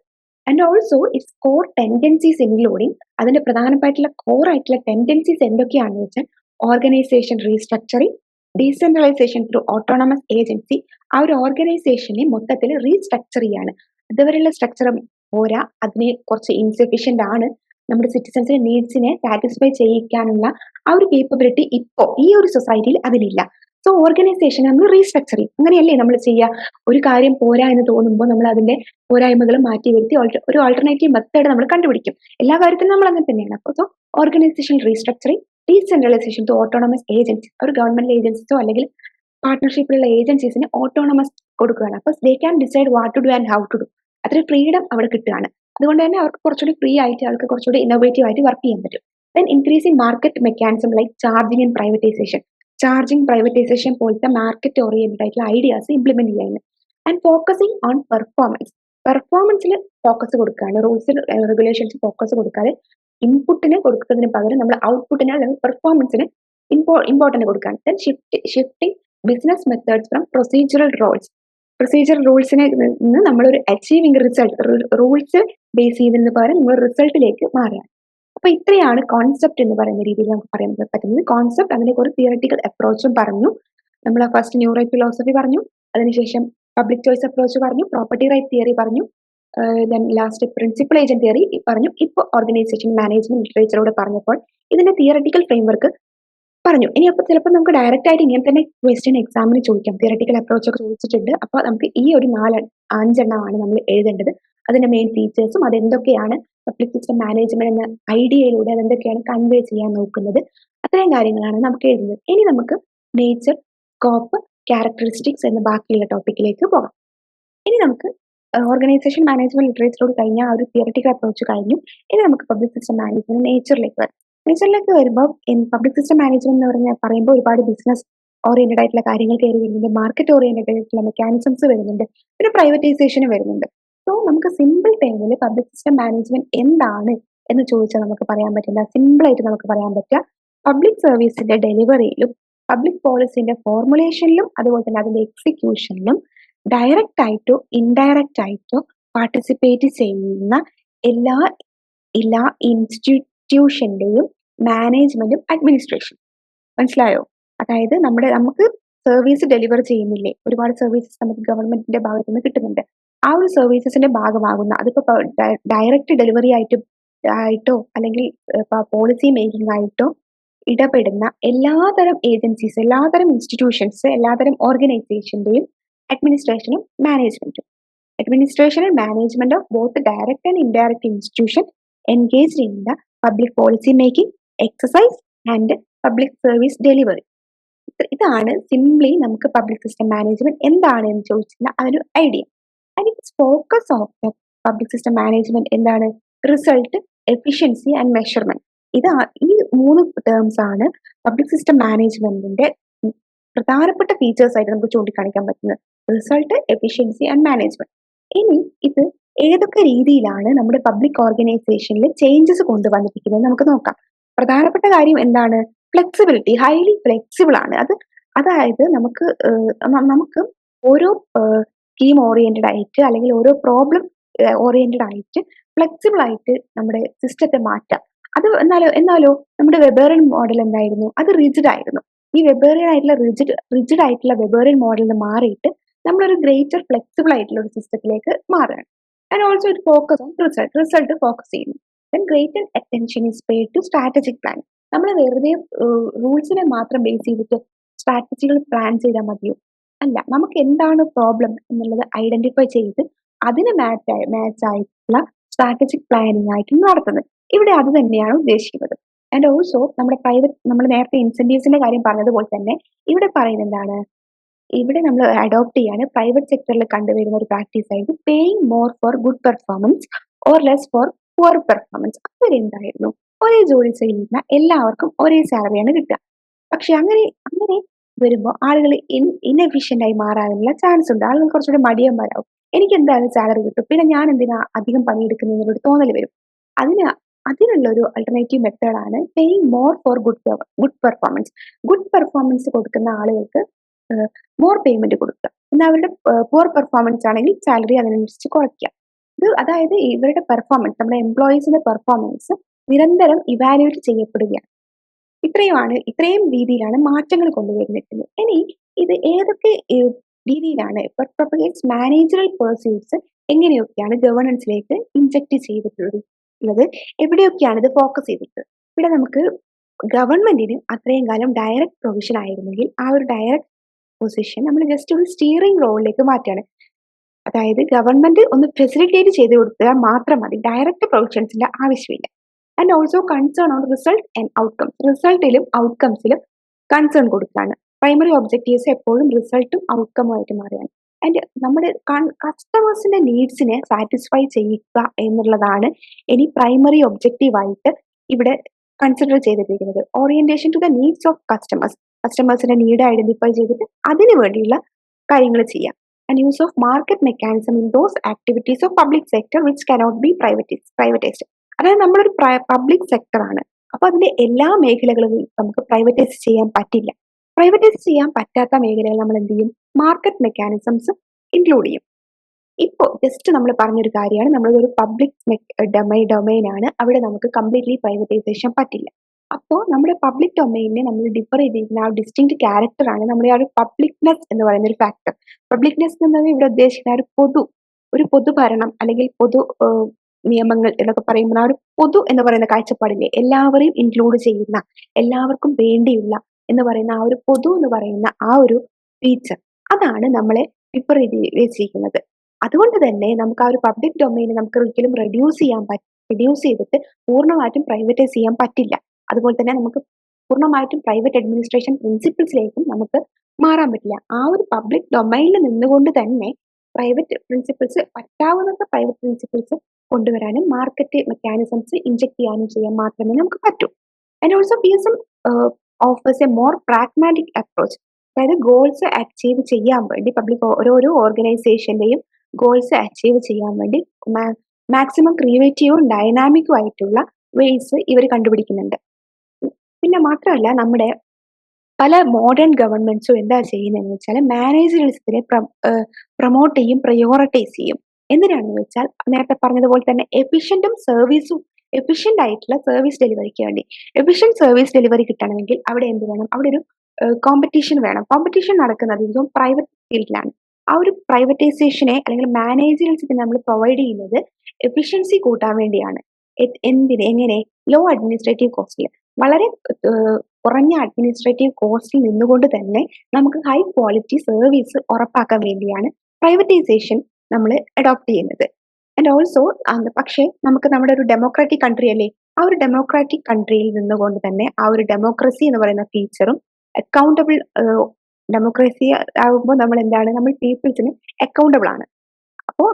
And also its core tendencies including അതിന്റെ പ്രധാനമായിട്ടുള്ള കോർ ആയിട്ടുള്ള ടെൻഡൻസീസ് എന്തൊക്കെയാണെന്ന് വെച്ചാൽ organisation restructuring decentralisation through autonomous agency ആ ഒരു ഓർഗനൈസേഷനെ മൊത്തത്തിൽ റീസ്ട്രക്ചർ ചെയ്യാണ്. അതുവരെയുള്ള സ്ട്രക്ചർ പോരാ അതിനെ കുറച്ച് ഇൻസഫിഷ്യന്റ് ആണ്. നമ്മുടെ സിറ്റിസൺസിന്റെ നീഡ്സിനെ സാറ്റിസ്ഫൈ ചെയ്യിക്കാനുള്ള ആ ഒരു കേപ്പബിലിറ്റി ഇപ്പോൾ ഈ ഒരു സൊസൈറ്റിയിൽ അതിനില്ല. സോ ഓർഗനൈസേഷൻ നമ്മൾ റീസ്ട്രക്ചർ ചെയ്യും അങ്ങനെയല്ലേ നമ്മൾ ചെയ്യുക ഒരു കാര്യം പോരാ എന്ന് തോന്നുമ്പോൾ നമ്മൾ അതിന്റെ പോരായ്മകൾ മാറ്റി വരുത്തി ഒരു ആൾട്ടർനേറ്റീവ് മെത്തേഡ് നമ്മൾ കണ്ടുപിടിക്കും. എല്ലാ കാര്യത്തിലും നമ്മൾ അങ്ങനെ തന്നെയാണ്. അപ്പോൾ so organisation restructuring decentralisation to autonomous agency ഒരു ഗവൺമെന്റ് ഏജൻസിസോ അല്ലെങ്കിൽ പാർട്ട്ണർഷിപ്പിലുള്ള ഏജൻസീസിന് ഓട്ടോണമസ് കൊടുക്കുകയാണ്. അപ്പോൾ they can decide what to do and how to do അത്ര ഫ്രീഡം അവിടെ കിട്ടുകയാണ്. അതുകൊണ്ട് തന്നെ അവർക്ക് കുറച്ചുകൂടി ഫ്രീ ആയിട്ട് അവർക്ക് കുറച്ചുകൂടി ഇന്നോവേറ്റീവ് ആയിട്ട് വർക്ക് ചെയ്യാൻ പറ്റും. Then increasing market mechanism like charging and privatisation charging privatisation പോലത്തെ മാർക്കറ്റ് ഓറിയന്റഡ് ആയിട്ടുള്ള ഐഡിയാസ് ഇംപ്ലിമെന്റ് ചെയ്യുന്നത് ആൻഡ് ഫോക്കസിങ് ഓൺ പെർഫോമൻസ് പെർഫോമൻസിൽ ഫോക്കസ് കൊടുക്കുകയാണ്. റൂൾസ് റെഗുലേഷൻസ് ഫോക്കസ് കൊടുക്കാതെ ഇൻപുട്ടിന് കൊടുക്കുന്നതിന് പകരം നമ്മൾ ഔട്ട്പുട്ടിന് അല്ലെങ്കിൽ പെർഫോമൻസിന് ഇമ്പോ ഇമ്പോർട്ടന്റ് കൊടുക്കുകയാണ്. Then shift shifting business methods from procedural roles procedure റൂൾസിനെ നിന്ന് നമ്മളൊരു അച്ചീവിങ് റിസൾട്ട് റൂൾസ് ബേസ് ചെയ്തതിന് പകരം നമ്മൾ റിസൾട്ടിലേക്ക് മാറുകയാണ്. അപ്പൊ ഇത്രയാണ് കോൺസെപ്റ്റ് എന്ന് പറയുന്ന രീതിയിൽ നമുക്ക് പറയാൻ പറ്റുന്നത്. കോൺസെപ്റ്റ് അതിനെ ഒരു തിയറട്ടിക്കൽ അപ്രോച്ചും പറഞ്ഞു. നമ്മൾ ഫസ്റ്റ് ന്യൂ റൈറ്റ് ഫിലോസഫി പറഞ്ഞു. അതിനുശേഷം പബ്ലിക് ചോയ്സ് അപ്രോച്ച് പറഞ്ഞു. പ്രോപ്പർട്ടി റൈറ്റ് തിയറി പറഞ്ഞു. Then last principal agent theory പറഞ്ഞു. ഇപ്പോൾ ഓർഗനൈസേഷൻ മാനേജ്മെന്റ് ലിറ്ററേച്ചറോട് പറഞ്ഞപ്പോൾ ഇതിന്റെ തിയറട്ടിക്കൽ ഫ്രെയിംവർക്ക് പറഞ്ഞു. ഇനി അപ്പൊ ചിലപ്പോൾ നമുക്ക് ഡയറക്റ്റ് ആയിട്ട് ഇങ്ങനെ തന്നെ ക്വസ്റ്റ്യൻ എക്സാമിന് ചോദിക്കാം. തിയറട്ടിക്കൽ അപ്രോച്ച് ഒക്കെ ചോദിച്ചിട്ടുണ്ട്. അപ്പൊ നമുക്ക് ഈ ഒരു നാല് അഞ്ചെണ്ണമാണ് നമ്മൾ എഴുതേണ്ടത്. അതിന്റെ മെയിൻ ഫീച്ചേഴ്സും അതെന്തൊക്കെയാണ്? പബ്ലിക് സിസ്റ്റം മാനേജ്മെന്റ് എന്ന ഐഡിയയിലൂടെ അതെന്തൊക്കെയാണ് കൺവേ ചെയ്യാൻ നോക്കുന്നത്? അത്രയും കാര്യങ്ങളാണ് നമുക്ക് എഴുതുന്നത്. ഇനി നമുക്ക് നേച്ചർ കോപ്പ് ക്യാരക്ടറിസ്റ്റിക്സ് എന്ന ബാക്കിയുള്ള ടോപ്പിക്കിലേക്ക് പോകാം. ഇനി നമുക്ക് ഓർഗനൈസേഷൻ മാനേജ്മെന്റ് ലിറ്ററേച്ചറോട് കഴിഞ്ഞ ആ ഒരു തിയറട്ടിക്കൽ അപ്രോച്ച് കഴിഞ്ഞു. ഇനി നമുക്ക് പബ്ലിക് സിസ്റ്റം മാനേജ്മെന്റ് നേച്ചറിലേക്ക് വരാം. നേച്ചറിലേക്ക് വരുമ്പോൾ പബ്ലിക് സിസ്റ്റം മാനേജ്മെന്റ് എന്ന് പറഞ്ഞാൽ പറയുമ്പോൾ ഒരുപാട് ബിസിനസ് ഓറിയന്റഡ് ആയിട്ടുള്ള കാര്യങ്ങൾ കയറി വരുന്നുണ്ട്. മാർക്കറ്റ് ഓറിയന്റഡ് ആയിട്ടുള്ള മെക്കാനിസംസ് വരുന്നുണ്ട്. പിന്നെ പ്രൈവറ്റൈസേഷൻ വരുന്നുണ്ട്. സോ നമുക്ക് സിമ്പിൾ ടേമിൽ പബ്ലിക് സിസ്റ്റം മാനേജ്മെന്റ് എന്താണ് എന്ന് ചോദിച്ചാൽ നമുക്ക് പറയാൻ പറ്റില്ല. സിമ്പിൾ ആയിട്ട് നമുക്ക് പറയാൻ പറ്റുക പബ്ലിക് സർവീസിന്റെ ഡെലിവറിയിലും പബ്ലിക് പോളിസിന്റെ ഫോർമുലേഷനിലും അതുപോലെ തന്നെ അതിന്റെ എക്സിക്യൂഷനിലും ഡയറക്റ്റ് ആയിട്ടോ ഇൻഡയറക്റ്റ് ആയിട്ടോ പാർട്ടിസിപ്പേറ്റ് ചെയ്യുന്ന എല്ലാ എല്ലാ ഇൻസ്റ്റിറ്റ്യൂഷന്റെയും മാനേജ്മെന്റും അഡ്മിനിസ്ട്രേഷൻ മനസ്സിലായോ? അതായത് നമ്മുടെ നമുക്ക് സർവീസ് ഡെലിവർ ചെയ്യുന്നില്ലേ? ഒരുപാട് സർവീസസ് നമുക്ക് ഗവൺമെന്റിന്റെ ഭാഗത്തു നിന്ന് കിട്ടുന്നുണ്ട്. ആ ഒരു സർവീസസിന്റെ ഭാഗമാകുന്ന അതിപ്പോ ഡയറക്റ്റ് ഡെലിവറി ആയിട്ട് ആയിട്ടോ അല്ലെങ്കിൽ പോളിസി മേക്കിംഗ് ആയിട്ടോ ഇടപെടുന്ന എല്ലാതരം ഏജൻസീസ് എല്ലാതരം ഇൻസ്റ്റിറ്റ്യൂഷൻസ് എല്ലാതരം ഓർഗനൈസേഷന്റെയും അഡ്മിനിസ്ട്രേഷനും മാനേജ്മെന്റും administration and management of both direct and indirect institution engaged in the public policy making exercise and public service delivery ഇതാണ് സിംപ്ലി നമുക്ക് പബ്ലിക് സിസ്റ്റം മാനേജ്മെന്റ് എന്താണ് എന്ന് ചോദിച്ചിരുന്ന ആ ഒരു idea and its focus of the public system management എന്താണ്? റിസൾട്ട് എഫിഷ്യൻസി ആൻഡ് മെഷർമെന്റ് ഇത് ഈ മൂന്ന് ടേംസ് ആണ് പബ്ലിക് സിസ്റ്റം മാനേജ്മെന്റിന്റെ പ്രധാനപ്പെട്ട ഫീച്ചേഴ്സ് ആയിട്ട് നമുക്ക് ചൂണ്ടിക്കാണിക്കാൻ പറ്റുന്നത്. റിസൾട്ട് എഫിഷ്യൻസി ആൻഡ് മാനേജ്മെന്റ് ഇനി ഇത് ഏതൊക്കെ രീതിയിലാണ് നമ്മുടെ പബ്ലിക് ഓർഗനൈസേഷനിൽ ചേഞ്ചസ് കൊണ്ടുവന്നിരിക്കുന്നത് നമുക്ക് നോക്കാം. പ്രധാനപ്പെട്ട കാര്യം എന്താണ്? ഫ്ലെക്സിബിലിറ്റി ഹൈലി ഫ്ലെക്സിബിൾ ആണ്. അത് അതായത് നമുക്ക് നമുക്ക് ഓരോ സ്കീം ഓറിയന്റഡ് ആയിട്ട് അല്ലെങ്കിൽ ഓരോ പ്രോബ്ലം ഓറിയന്റഡ് ആയിട്ട് ഫ്ലെക്സിബിൾ ആയിട്ട് നമ്മുടെ സിസ്റ്റത്തെ മാറ്റാം. അത് എന്നാലോ എന്നാലോ നമ്മുടെ വെബേറിയൻ മോഡൽ എന്തായിരുന്നു? അത് റിജിഡ് ആയിരുന്നു. ഈ വെബേറിയൻ ആയിട്ടുള്ള റിജിഡ് റിജിഡ് ആയിട്ടുള്ള വെബേറിയൻ മോഡലിൽ നിന്ന് മാറിയിട്ട് നമ്മളൊരു ഗ്രേറ്റർ ഫ്ലെക്സിബിൾ ആയിട്ടുള്ള ഒരു സിസ്റ്റത്തിലേക്ക് മാറുകയാണ്. And also it focus on result result focus ചെയ്യുന്നു. Then greater attention is paid to strategic plan നമ്മൾ വെറുതെ റൂൾസിനെ മാത്രം ബേസ് ചെയ്തിട്ട് സ്ട്രാറ്റജികൾ പ്ലാൻ ചെയ്താൽ മതിയോ? അല്ല നമുക്ക് എന്താണ് പ്രോബ്ലം എന്നുള്ളത് ഐഡന്റിഫൈ ചെയ്ത് അതിന് മാച്ച് മാച്ച് ആയിട്ടുള്ള സ്ട്രാറ്റജിക് പ്ലാനിങ് ആയിട്ട് നടത്തുന്നത്. ഇവിടെ അത് തന്നെയാണ് ഉദ്ദേശിക്കുന്നത്. ആൻഡ് ഓൾസോ നമ്മുടെ പ്രൈവറ്റ് നമ്മൾ നേരത്തെ ഇൻസെന്റീവ്സിന്റെ കാര്യം പറഞ്ഞതുപോലെ തന്നെ ഇവിടെ പറയുന്നത് എന്താണ്? ഇവിടെ നമ്മൾ അഡോപ്റ്റ് ചെയ്യാണ് പ്രൈവറ്റ് സെക്ടറിൽ കണ്ടുവരുന്ന ഒരു പ്രാക്ടീസ് ആയിരുന്നു paying more for good performance or less for poor performance അതുവരെ എന്തായിരുന്നു ഒരേ ജോലി ചെയ്യുന്ന എല്ലാവർക്കും ഒരേ സാലറിയാണ് കിട്ടുക. പക്ഷെ അങ്ങനെ അങ്ങനെ വരുമ്പോൾ ആളുകൾ ഇൻ ഇൻഎഫിഷ്യന്റ് ആയി മാറാനുള്ള ചാൻസ് ഉണ്ട്. ആളുകൾ കുറച്ചുകൂടി മടിയന്മാരാവും. എനിക്ക് എന്തായാലും സാലറി കിട്ടും. പിന്നെ ഞാൻ എന്തിനാ അധികം പണിയെടുക്കുന്നതിനൊരു തോന്നൽ വരും. അതിന് അതിനുള്ള ഒരു അൾട്ടർനേറ്റീവ് മെത്തേഡാണ് paying more for good good performance good performance കൊടുക്കുന്ന ആളുകൾക്ക് മോർ പേയ്മെന്റ് കൊടുക്കുക. എന്നാൽ അവരുടെ പുവർ പെർഫോമൻസ് ആണെങ്കിൽ സാലറി അതിനനുസരിച്ച് കുറയ്ക്കുക. ഇത് അതായത് ഇവരുടെ പെർഫോമൻസ് നമ്മുടെ എംപ്ലോയീസിന്റെ പെർഫോമൻസ് നിരന്തരം ഇവാലുവേറ്റ് ചെയ്യപ്പെടുകയാണ്. ഇത്രയുമാണ് ഇത്രയും രീതിയിലാണ് മാറ്റങ്ങൾ കൊണ്ടുവരുന്നത്. ഇനി ഇത് ഏതൊക്കെ രീതിയിലാണ് മാനേജറൽ പേഴ്സ്യൂട്ട്സ് എങ്ങനെയൊക്കെയാണ് ഗവേണൻസിലേക്ക് ഇൻജക്ട് ചെയ്തിട്ടുള്ളത് എവിടെയൊക്കെയാണ് ഇത് ഫോക്കസ് ചെയ്തിട്ടുള്ളത് ഇവിടെ നമുക്ക് ഗവൺമെന്റിന് അത്രയും കാലം ഡയറക്റ്റ് പ്രൊവിഷൻ ആയിരുന്നെങ്കിൽ ആ ഒരു ഡയറക്റ്റ് പൊസിഷൻ നമ്മൾ ജസ്റ്റ് ഒരു സ്റ്റിയറിംഗ് റോളിലേക്ക് മാറ്റുകയാണ്. അതായത് ഗവൺമെന്റ് ഒന്ന് ഫെസിലിറ്റേറ്റ് ചെയ്ത് കൊടുത്താൽ മാത്രം മതി ഡയറക്റ്റ് പ്രൊവിഷൻസിന്റെ ആവശ്യമില്ല. And also concern on result and outcomes റിസൾട്ടിലും ഔട്ട്കംസിലും കൺസേൺ കൊടുക്കുകയാണ് പ്രൈമറി ഒബ്ജക്റ്റീവ്സ് എപ്പോഴും റിസൾട്ടും ഔട്ട്കമുമായിട്ട് മാറുകയാണ്. ആൻഡ് നമ്മുടെ കസ്റ്റമേഴ്സിന്റെ നീഡ്സിനെ സാറ്റിസ്ഫൈ ചെയ്യുക എന്നുള്ളതാണ് ഇനി പ്രൈമറി ഒബ്ജക്റ്റീവായിട്ട് ഇവിടെ കൺസിഡർ ചെയ്തിരിക്കുന്നത്. Orientation to the needs of customers കസ്റ്റമേഴ്സിന്റെ need identify ചെയ്തിട്ട് അതിനു വേണ്ടിയുള്ള കാര്യങ്ങൾ ചെയ്യാം. And use of market mechanism in those activities of public sector which cannot be privatise privatised അതായത് നമ്മളൊരു പബ്ലിക് സെക്ടറാണ് അപ്പൊ അതിന്റെ എല്ലാ മേഖലകളും നമുക്ക് പ്രൈവറ്റൈസ് ചെയ്യാൻ പറ്റില്ല. പ്രൈവറ്റൈസ് ചെയ്യാൻ പറ്റാത്ത മേഖലകൾ നമ്മൾ എന്ത് ചെയ്യും? മാർക്കറ്റ് മെക്കാനിസംസ് ഇൻക്ലൂഡ് ചെയ്യും. ഇപ്പോൾ ജസ്റ്റ് നമ്മൾ പറഞ്ഞൊരു കാര്യമാണ്. നമ്മളൊരു പബ്ലിക് ഡൊമൈൻ ഡൊമൈൻ ആണ്. അവിടെ നമുക്ക് കംപ്ലീറ്റ്ലി പ്രൈവറ്റൈസേഷൻ പറ്റില്ല. അപ്പോൾ നമ്മുടെ പബ്ലിക് ഡൊമൈനിനെ നമ്മൾ ഡിഫർ ചെയ്തിരിക്കുന്ന ആ ഡിസ്റ്റിങ് ക്യാരക്ടറാണ് നമ്മുടെ ആ ഒരു പബ്ലിക്നെസ് എന്ന് പറയുന്ന ഒരു ഫാക്ടർ പബ്ലിക്നെസ് എന്നത് ഇവിടെ ഉദ്ദേശിക്കുന്ന ഒരു പൊതു ഒരു പൊതുഭരണം അല്ലെങ്കിൽ പൊതു നിയമങ്ങൾ എന്നൊക്കെ പറയുമ്പോൾ ആ ഒരു പൊതു എന്ന് പറയുന്ന കാഴ്ചപ്പാടില്ലേ? എല്ലാവരെയും ഇൻക്ലൂഡ് ചെയ്യുന്ന എല്ലാവർക്കും വേണ്ടിയുള്ള എന്ന് പറയുന്ന ആ ഒരു പൊതു എന്ന് പറയുന്ന ആ ഒരു ഫീച്ചർ അതാണ് നമ്മളെ വെച്ചിരിക്കുന്നത്. അതുകൊണ്ട് തന്നെ നമുക്ക് ആ ഒരു പബ്ലിക് ഡൊമൈനെ നമുക്ക് ഒരിക്കലും റെഡ്യൂസ് ചെയ്യാൻ പറ്റും റെഡ്യൂസ് ചെയ്തിട്ട് പൂർണമായിട്ടും പ്രൈവറ്റൈസ് ചെയ്യാൻ പറ്റില്ല. അതുപോലെ തന്നെ നമുക്ക് പൂർണമായിട്ടും പ്രൈവറ്റ് അഡ്മിനിസ്ട്രേഷൻ പ്രിൻസിപ്പിൾസിലേക്കും നമുക്ക് മാറാൻ പറ്റില്ല. ആ ഒരു പബ്ലിക് ഡൊമൈനിൽ നിന്നുകൊണ്ട് തന്നെ പ്രൈവറ്റ് പ്രിൻസിപ്പിൾസ് പറ്റാവുന്നത് പ്രൈവറ്റ് പ്രിൻസിപ്പിൾസ് കൊണ്ടുവരാനും മാർക്കറ്റ് മെക്കാനിസംസ് ഇൻജെക്ട് ചെയ്യാനും ചെയ്യാൻ മാത്രമേ നമുക്ക് പറ്റൂ. And also P S M offers a more pragmatic approach അതായത് ഗോൾസ് അച്ചീവ് ചെയ്യാൻ വേണ്ടി പബ്ലിക് ഓരോരോ ഓർഗനൈസേഷന്റെയും ഗോൾസ് അച്ചീവ് ചെയ്യാൻ വേണ്ടി മാക്സിമം ക്രിയേറ്റീവും ഡൈനാമിക്കും ആയിട്ടുള്ള വേസ് ഇവർ കണ്ടുപിടിക്കുന്നുണ്ട്. പിന്നെ മാത്രമല്ല നമ്മുടെ പല മോഡേൺ ഗവൺമെന്റ്സും എന്താ ചെയ്യുന്നതെന്ന് വെച്ചാൽ മാനേജേഴ്സിനെ പ്രൊമോട്ട് ചെയ്യും പ്രയോറിറ്റൈസ് ചെയ്യും. എന്തിനാണെന്ന് വെച്ചാൽ നേരത്തെ പറഞ്ഞതുപോലെ തന്നെ എഫിഷ്യന്റും സർവീസും എഫിഷ്യന്റ് ആയിട്ടുള്ള സർവീസ് ഡെലിവറിക്ക് വേണ്ടി. എഫിഷ്യന്റ് സർവീസ് ഡെലിവറി കിട്ടണമെങ്കിൽ അവിടെ എന്ത് വേണം? അവിടെ ഒരു കോമ്പറ്റീഷൻ വേണം. കോമ്പറ്റീഷൻ നടക്കുന്നത് ഇതും പ്രൈവറ്റ് ഫീൽഡിലാണ് ആ ഒരു പ്രൈവറ്റൈസേഷനെ അല്ലെങ്കിൽ മാനേജേഴ്സിനെ നമ്മൾ പ്രൊവൈഡ് ചെയ്യുന്നത് എഫിഷ്യൻസി കൂട്ടാൻ വേണ്ടിയാണ്. എന്തിന്? എങ്ങനെ? ലോ അഡ്മിനിസ്ട്രേറ്റീവ് കോസ്റ്റിൽ വളരെ കുറഞ്ഞ അഡ്മിനിസ്ട്രേറ്റീവ് കോസ്റ്റിൽ നിന്നുകൊണ്ട് തന്നെ നമുക്ക് ഹൈ ക്വാളിറ്റി സർവീസ് ഉറപ്പാക്കാൻ വേണ്ടിയാണ് പ്രൈവറ്റൈസേഷൻ നമ്മൾ അഡോപ്റ്റ് ചെയ്യുന്നത്. ആൻഡ് ഓൾസോ പക്ഷേ നമുക്ക് നമ്മുടെ ഒരു ഡെമോക്രാറ്റിക് കൺട്രി അല്ലേ ആ ഒരു ഡെമോക്രാറ്റിക് കൺട്രിയിൽ നിന്നുകൊണ്ട് തന്നെ ആ ഒരു ഡെമോക്രസി എന്ന് പറയുന്ന ഫീച്ചറും അക്കൗണ്ടബിൾ ഡെമോക്രസി ആകുമ്പോൾ നമ്മൾ എന്താണ് നമ്മൾ പീപ്പിൾസിന് അക്കൗണ്ടബിൾ ആണ്. അപ്പോൾ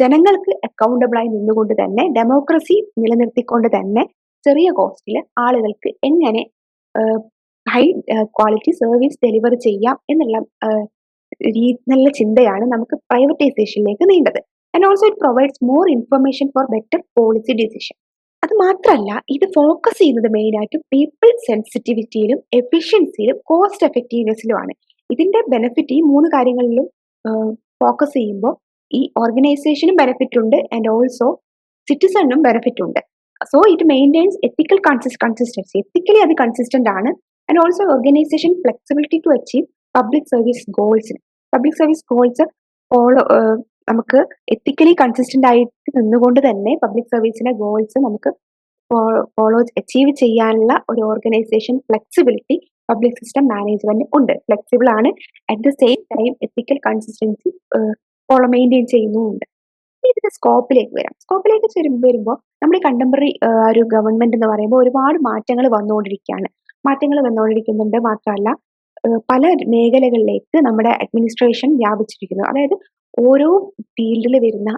ജനങ്ങൾക്ക് അക്കൗണ്ടബിൾ ആയി നിന്നുകൊണ്ട് തന്നെ ഡെമോക്രസി നിലനിർത്തിക്കൊണ്ട് തന്നെ ചെറിയ കോസ്റ്റിൽ ആളുകൾക്ക് എങ്ങനെ ഹൈ ക്വാളിറ്റി സർവീസ് ഡെലിവർ ചെയ്യാം എന്നുള്ള നല്ല ചിന്തയാണ് നമുക്ക് പ്രൈവറ്റൈസേഷനിലേക്ക് നീണ്ടത്. And also it provides more information for better policy decision അത് മാത്രമല്ല ഇത് ഫോക്കസ് ചെയ്യുന്നത് മെയിൻ ആയിട്ട് പീപ്പിൾ സെൻസിറ്റിവിറ്റിയിലും എഫിഷ്യൻസിയിലും കോസ്റ്റ് എഫക്റ്റീവ്നെസ്സിലുമാണ് ഇതിന്റെ ബെനിഫിറ്റ് ഈ മൂന്ന് കാര്യങ്ങളിലും ഫോക്കസ് ചെയ്യുമ്പോൾ ഈ ഓർഗനൈസേഷനും ബെനിഫിറ്റ് ഉണ്ട് ആൻഡ് ഓൾസോ സിറ്റിസണിനും ബെനിഫിറ്റ് ഉണ്ട്. So it maintains ethical consistency ethically അത് കൺസിസ്റ്റന്റ് ആണ്. And also organisation flexibility to achieve public service ഗോൾസിന് public service goals follow നമുക്ക് എത്തിക്കലി കൺസിസ്റ്റന്റ് ആയിട്ട് നിന്നുകൊണ്ട് തന്നെ പബ്ലിക് സർവീസിന്റെ ഗോൾസ് നമുക്ക് ഫോളോ അച്ചീവ് ചെയ്യാനുള്ള ഒരു organisation flexibility public system management ഉണ്ട്. ഫ്ലെക്സിബിൾ ആണ്. At the same time ethical consistency follow maintain ചെയ്യുന്നുമുണ്ട് ഇതിന്റെ സ്കോപ്പിലേക്ക് വരാം. സ്കോപ്പിലേക്ക് വരുമ്പോൾ നമ്മുടെ കണ്ടംപററി ഒരു ഗവൺമെന്റ് എന്ന് പറയുമ്പോൾ ഒരുപാട് മാറ്റങ്ങൾ വന്നുകൊണ്ടിരിക്കുകയാണ് മാറ്റങ്ങൾ വന്നുകൊണ്ടിരിക്കുന്നുണ്ട് മാത്രമല്ല പല മേഖലകളിലേക്ക് നമ്മുടെ അഡ്മിനിസ്ട്രേഷൻ വ്യാപിച്ചിരിക്കുന്നു. അതായത് ഓരോ ഫീൽഡിൽ വരുന്ന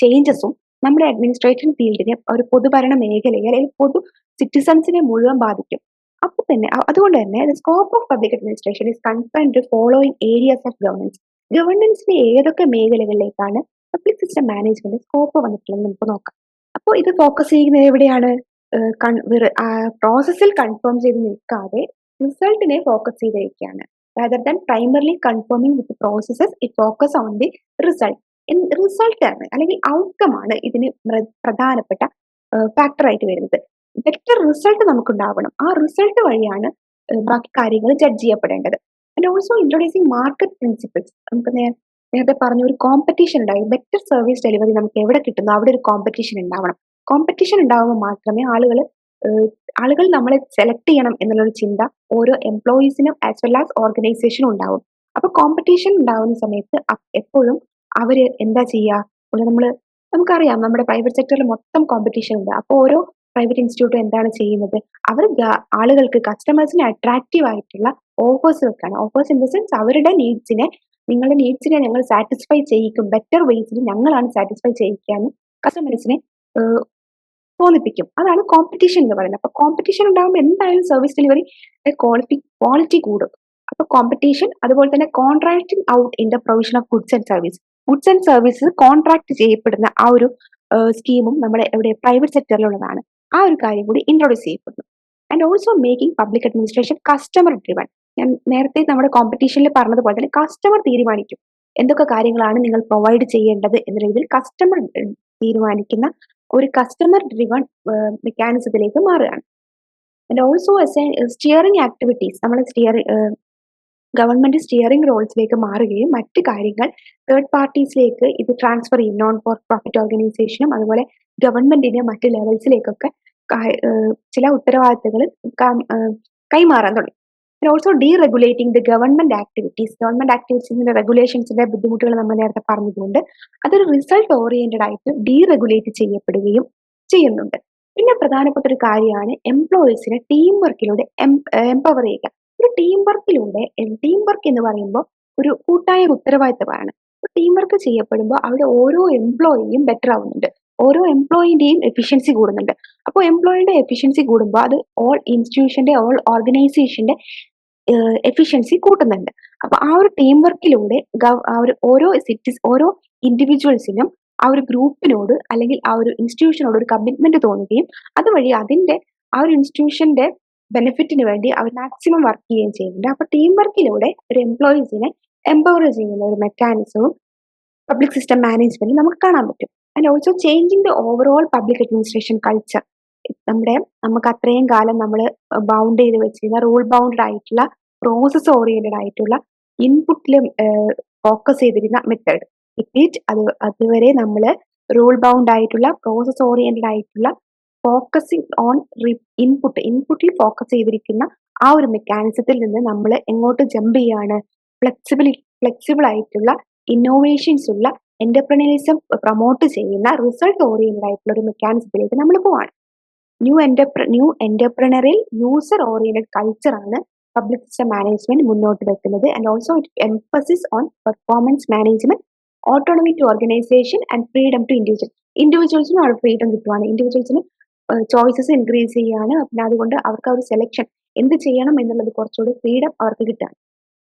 ചേഞ്ചസും നമ്മുടെ അഡ്മിനിസ്ട്രേഷൻ ഫീൽഡിനെ ഒരു പൊതുഭരണ മേഖലയെ അല്ലെങ്കിൽ പൊതു സിറ്റിസൺസിനെ മുഴുവൻ ബാധിക്കും. അപ്പോൾ തന്നെ അതുകൊണ്ട് തന്നെ scope of public administration is concern to following areas of governance ഗവർണൻസിന്റെ ഏതൊക്കെ മേഖലകളിലേക്കാണ് പബ്ലിക് സിസ്റ്റം മാനേജ്മെന്റ് സ്കോപ്പ് വന്നിട്ടുള്ളത് നമുക്ക് നോക്കാം. അപ്പോൾ ഇത് ഫോക്കസ് ചെയ്യുന്നത് എവിടെയാണ്? പ്രോസസ്സിൽ കൺഫേം ചെയ്ത് നിൽക്കാതെ റിസൾട്ടിനെ ഫോക്കസ് ചെയ്തിരിക്കുകയാണ്. Rather than primarily confirming with the processes it focus on the result. Result ആണ് അല്ലെങ്കിൽ ഔട്ട്കം ആണ് ഇതിന് പ്രധാനപ്പെട്ട ഫാക്ടറായിട്ട് വരുന്നത്. ബെറ്റർ റിസൾട്ട് നമുക്ക് ഉണ്ടാവണം ആ റിസൾട്ട് വഴിയാണ് ബാക്കി കാര്യങ്ങൾ judge ചെയ്യപ്പെടേണ്ടത്. And also introducing market principles നമുക്ക് നേരത്തെ പറഞ്ഞ ഒരു കോമ്പറ്റീഷൻ ഉണ്ടായി. ബെറ്റർ സർവീസ് ഡെലിവറി നമുക്ക് എവിടെ കിട്ടുന്നു അവിടെ ഒരു കോമ്പറ്റീഷൻ ഉണ്ടാവണം. കോമ്പറ്റീഷൻ ഉണ്ടാവുമ്പോൾ മാത്രമേ ആളുകൾ ആളുകൾ നമ്മളെ സെലക്ട് ചെയ്യണം എന്നുള്ളൊരു ചിന്ത ഓരോ എംപ്ലോയീസിനും ആസ് വെൽ ആസ് ഓർഗനൈസേഷനും ഉണ്ടാവും. അപ്പൊ കോമ്പറ്റീഷൻ ഉണ്ടാവുന്ന സമയത്ത് എപ്പോഴും അവർ എന്താ ചെയ്യുക? നമ്മൾ നമുക്കറിയാം നമ്മുടെ പ്രൈവറ്റ് സെക്ടറിൽ മൊത്തം കോമ്പറ്റീഷൻ ഉണ്ട്. അപ്പോൾ ഓരോ പ്രൈവറ്റ് ഇൻസ്റ്റിറ്റ്യൂട്ടും എന്താണ് ചെയ്യുന്നത്? അവർ ആളുകൾക്ക് കസ്റ്റമേഴ്സിന് അട്രാക്റ്റീവ് ആയിട്ടുള്ള ഓഫേഴ്സ് വെക്കാണ്. ഓഫേഴ്സ് ഇൻ ദ സെൻസ് അവരുടെ നീഡ്സിനെ നിങ്ങളുടെ നീഡ്സിനെ ഞങ്ങൾ സാറ്റിസ്ഫൈ ചെയ്യിക്കും. ബെറ്റർ വേസിൽ ഞങ്ങളാണ് സാറ്റിസ്ഫൈ ചെയ്യിക്കാൻ കസ്റ്റമേഴ്സിനെ തോന്നിപ്പിക്കും അതാണ് കോമ്പറ്റീഷൻ എന്ന് പറയുന്നത്. അപ്പൊ കോമ്പറ്റീഷൻ ഉണ്ടാകുമ്പോൾ എന്തായാലും സർവീസ് ഡെലിവറി ക്വാളിറ്റി ക്വാളിറ്റി കൂടും. അപ്പൊ കോമ്പറ്റീഷൻ അതുപോലെ തന്നെ contracting out in the provision of goods and service goods and services contract ചെയ്യപ്പെടുന്ന ആ ഒരു സ്കീമും നമ്മുടെ എവിടെ പ്രൈവറ്റ് സെക്ടറിലുള്ളതാണ് ആ ഒരു കാര്യം കൂടി ഇൻട്രൊഡ്യൂസ് ചെയ്യപ്പെടുന്നു. And also making public administration customer driven ഞാൻ നേരത്തെ നമ്മുടെ കോമ്പറ്റീഷനിൽ പറഞ്ഞതുപോലെ തന്നെ കസ്റ്റമർ തീരുമാനിക്കും. എന്തൊക്കെ കാര്യങ്ങളാണ് നിങ്ങൾ പ്രൊവൈഡ് ചെയ്യേണ്ടത് എന്ന രീതിയിൽ കസ്റ്റമർ തീരുമാനിക്കുന്ന ഒരു കസ്റ്റമർ ഡ്രിവൺ മെക്കാനിസത്തിലേക്ക് മാറുകയാണ്. ആൻഡ് ഓൾസോ സ്റ്റിയറിംഗ് ആക്ടിവിറ്റീസ് നമ്മൾ സ്റ്റിയറിംഗ് ഗവൺമെന്റ് സ്റ്റിയറിംഗ് റോൾസിലേക്ക് മാറുകയും മറ്റ് കാര്യങ്ങൾ തേർഡ് പാർട്ടീസിലേക്ക് ഇത് ട്രാൻസ്ഫർ ചെയ്യും. നോൺ ഫോർ പ്രോഫിറ്റ് ഓർഗനൈസേഷനും അതുപോലെ ഗവൺമെന്റിന്റെ മറ്റ് ലെവൽസിലേക്കൊക്കെ ചില ഉത്തരവാദിത്തങ്ങൾ കൈമാറാൻ തുടങ്ങി. And also deregulating the government activities government ആക്ടിവിറ്റീസിന്റെ റെഗുലേഷൻസിന്റെ ബുദ്ധിമുട്ടുകൾ നമ്മൾ നേരത്തെ പറഞ്ഞതുകൊണ്ട് അതൊരു റിസൾട്ട് ഓറിയന്റഡ് ആയിട്ട് ഡീ റെഗുലേറ്റ് ചെയ്യപ്പെടുകയും ചെയ്യുന്നുണ്ട്. പിന്നെ പ്രധാനപ്പെട്ട ഒരു കാര്യമാണ് എംപ്ലോയീസിനെ ടീം വർക്കിലൂടെ എംപവർ ചെയ്യുക. ഒരു ടീം വർക്കിലൂടെ ടീം വർക്ക് എന്ന് പറയുമ്പോൾ ഒരു കൂട്ടായ ഉത്തരവാദിത്തമാണ്. ടീം വർക്ക് ചെയ്യപ്പെടുമ്പോൾ അവിടെ ഓരോ എംപ്ലോയിയും ബെറ്റർ ആവുന്നുണ്ട്. ഓരോ എംപ്ലോയിന്റെയും എഫിഷ്യൻസി കൂടുന്നുണ്ട്. അപ്പോൾ എംപ്ലോയിയുടെ എഫിഷ്യൻസി കൂടുമ്പോൾ അത് ഓൾ ഇൻസ്റ്റിറ്റ്യൂഷന്റെ ഓൾ ഓർഗനൈസേഷന്റെ എഫിഷ്യൻസി കൂട്ടുന്നുണ്ട്. അപ്പൊ ആ ഒരു ടീം വർക്കിലൂടെ ആ ഒരു ഓരോ സിറ്റിസ് ഓരോ ഇൻഡിവിജ്വൽസിനും ആ ഒരു ഗ്രൂപ്പിനോട് അല്ലെങ്കിൽ ആ ഒരു ഇൻസ്റ്റിറ്റ്യൂഷനോട് ഒരു കമ്മിറ്റ്മെന്റ് തോന്നുകയും അതുവഴി അതിന്റെ ആ ഒരു ഇൻസ്റ്റിറ്റ്യൂഷന്റെ ബെനിഫിറ്റിന് വേണ്ടി അവർ മാക്സിമം വർക്ക് ചെയ്യുകയും ചെയ്യുന്നുണ്ട്. അപ്പൊ ടീം വർക്കിലൂടെ ഒരു എംപ്ലോയീസിനെ എംപവർ ചെയ്യുന്ന ഒരു മെക്കാനിസവും പബ്ലിക് സിസ്റ്റം മാനേജ്മെന്റ് നമുക്ക് കാണാൻ പറ്റും. And also changing the overall public administration culture നമ്മുടെ നമുക്ക് അത്രയും കാലം നമ്മൾ ബൗണ്ട് ചെയ്ത് വെച്ചിരുന്ന റൂൾ ബൗണ്ടഡ് ആയിട്ടുള്ള പ്രോസസ് ഓറിയന്റഡ് ആയിട്ടുള്ള ഇൻപുട്ടിൽ ഫോക്കസ് ചെയ്തിരുന്ന മെത്തേഡ് ഇറ്റ് അത് അതുവരെ നമ്മൾ റൂൾ ബൗണ്ട് ആയിട്ടുള്ള പ്രോസസ് ഓറിയന്റഡ് ആയിട്ടുള്ള ഫോക്കസിങ് ഓൺ ഇൻപുട്ട് ഇൻപുട്ടിൽ ഫോക്കസ് ചെയ്തിരിക്കുന്ന ആ ഒരു മെക്കാനിസത്തിൽ നിന്ന് നമ്മൾ എങ്ങോട്ട് ജമ്പ് ചെയ്യാണ്. ഫ്ലെക്സിബിളി ഫ്ലെക്സിബിൾ ആയിട്ടുള്ള ഇന്നോവേഷൻസ് ഉള്ള എന്റർപ്രണേഴ്സം പ്രൊമോട്ട് ചെയ്യുന്ന റിസൾട്ട് ഓറിയന്റഡ് ആയിട്ടുള്ള ഒരു മെക്കാനിസത്തിലേക്ക് നമ്മൾ പോവാണ്. ന്യൂ എന്റർപ്ര ന്യൂ എന്റർപ്രണറിൽ യൂസർ ഓറിയന്റഡ് കൾച്ചറാണ് പബ്ലിക് സിസ്റ്റം മാനേജ്മെന്റ് മുന്നോട്ട് വെക്കുന്നത്. And also it emphasis on performance management autonomy to organisation and freedom to individual ഇൻഡിവിജ്വൽസിനും അവർ ഫ്രീഡം കിട്ടുവാണ്. ഇൻഡിവിജ്വൽസിന് ചോയ്സസ് ഇൻക്രീസ് ചെയ്യാണ് പിന്നെ അതുകൊണ്ട് അവർക്ക് ആ ഒരു സെലക്ഷൻ എന്ത് ചെയ്യണം എന്നുള്ളത് കുറച്ചുകൂടി ഫ്രീഡം അവർക്ക് കിട്ടുകയാണ്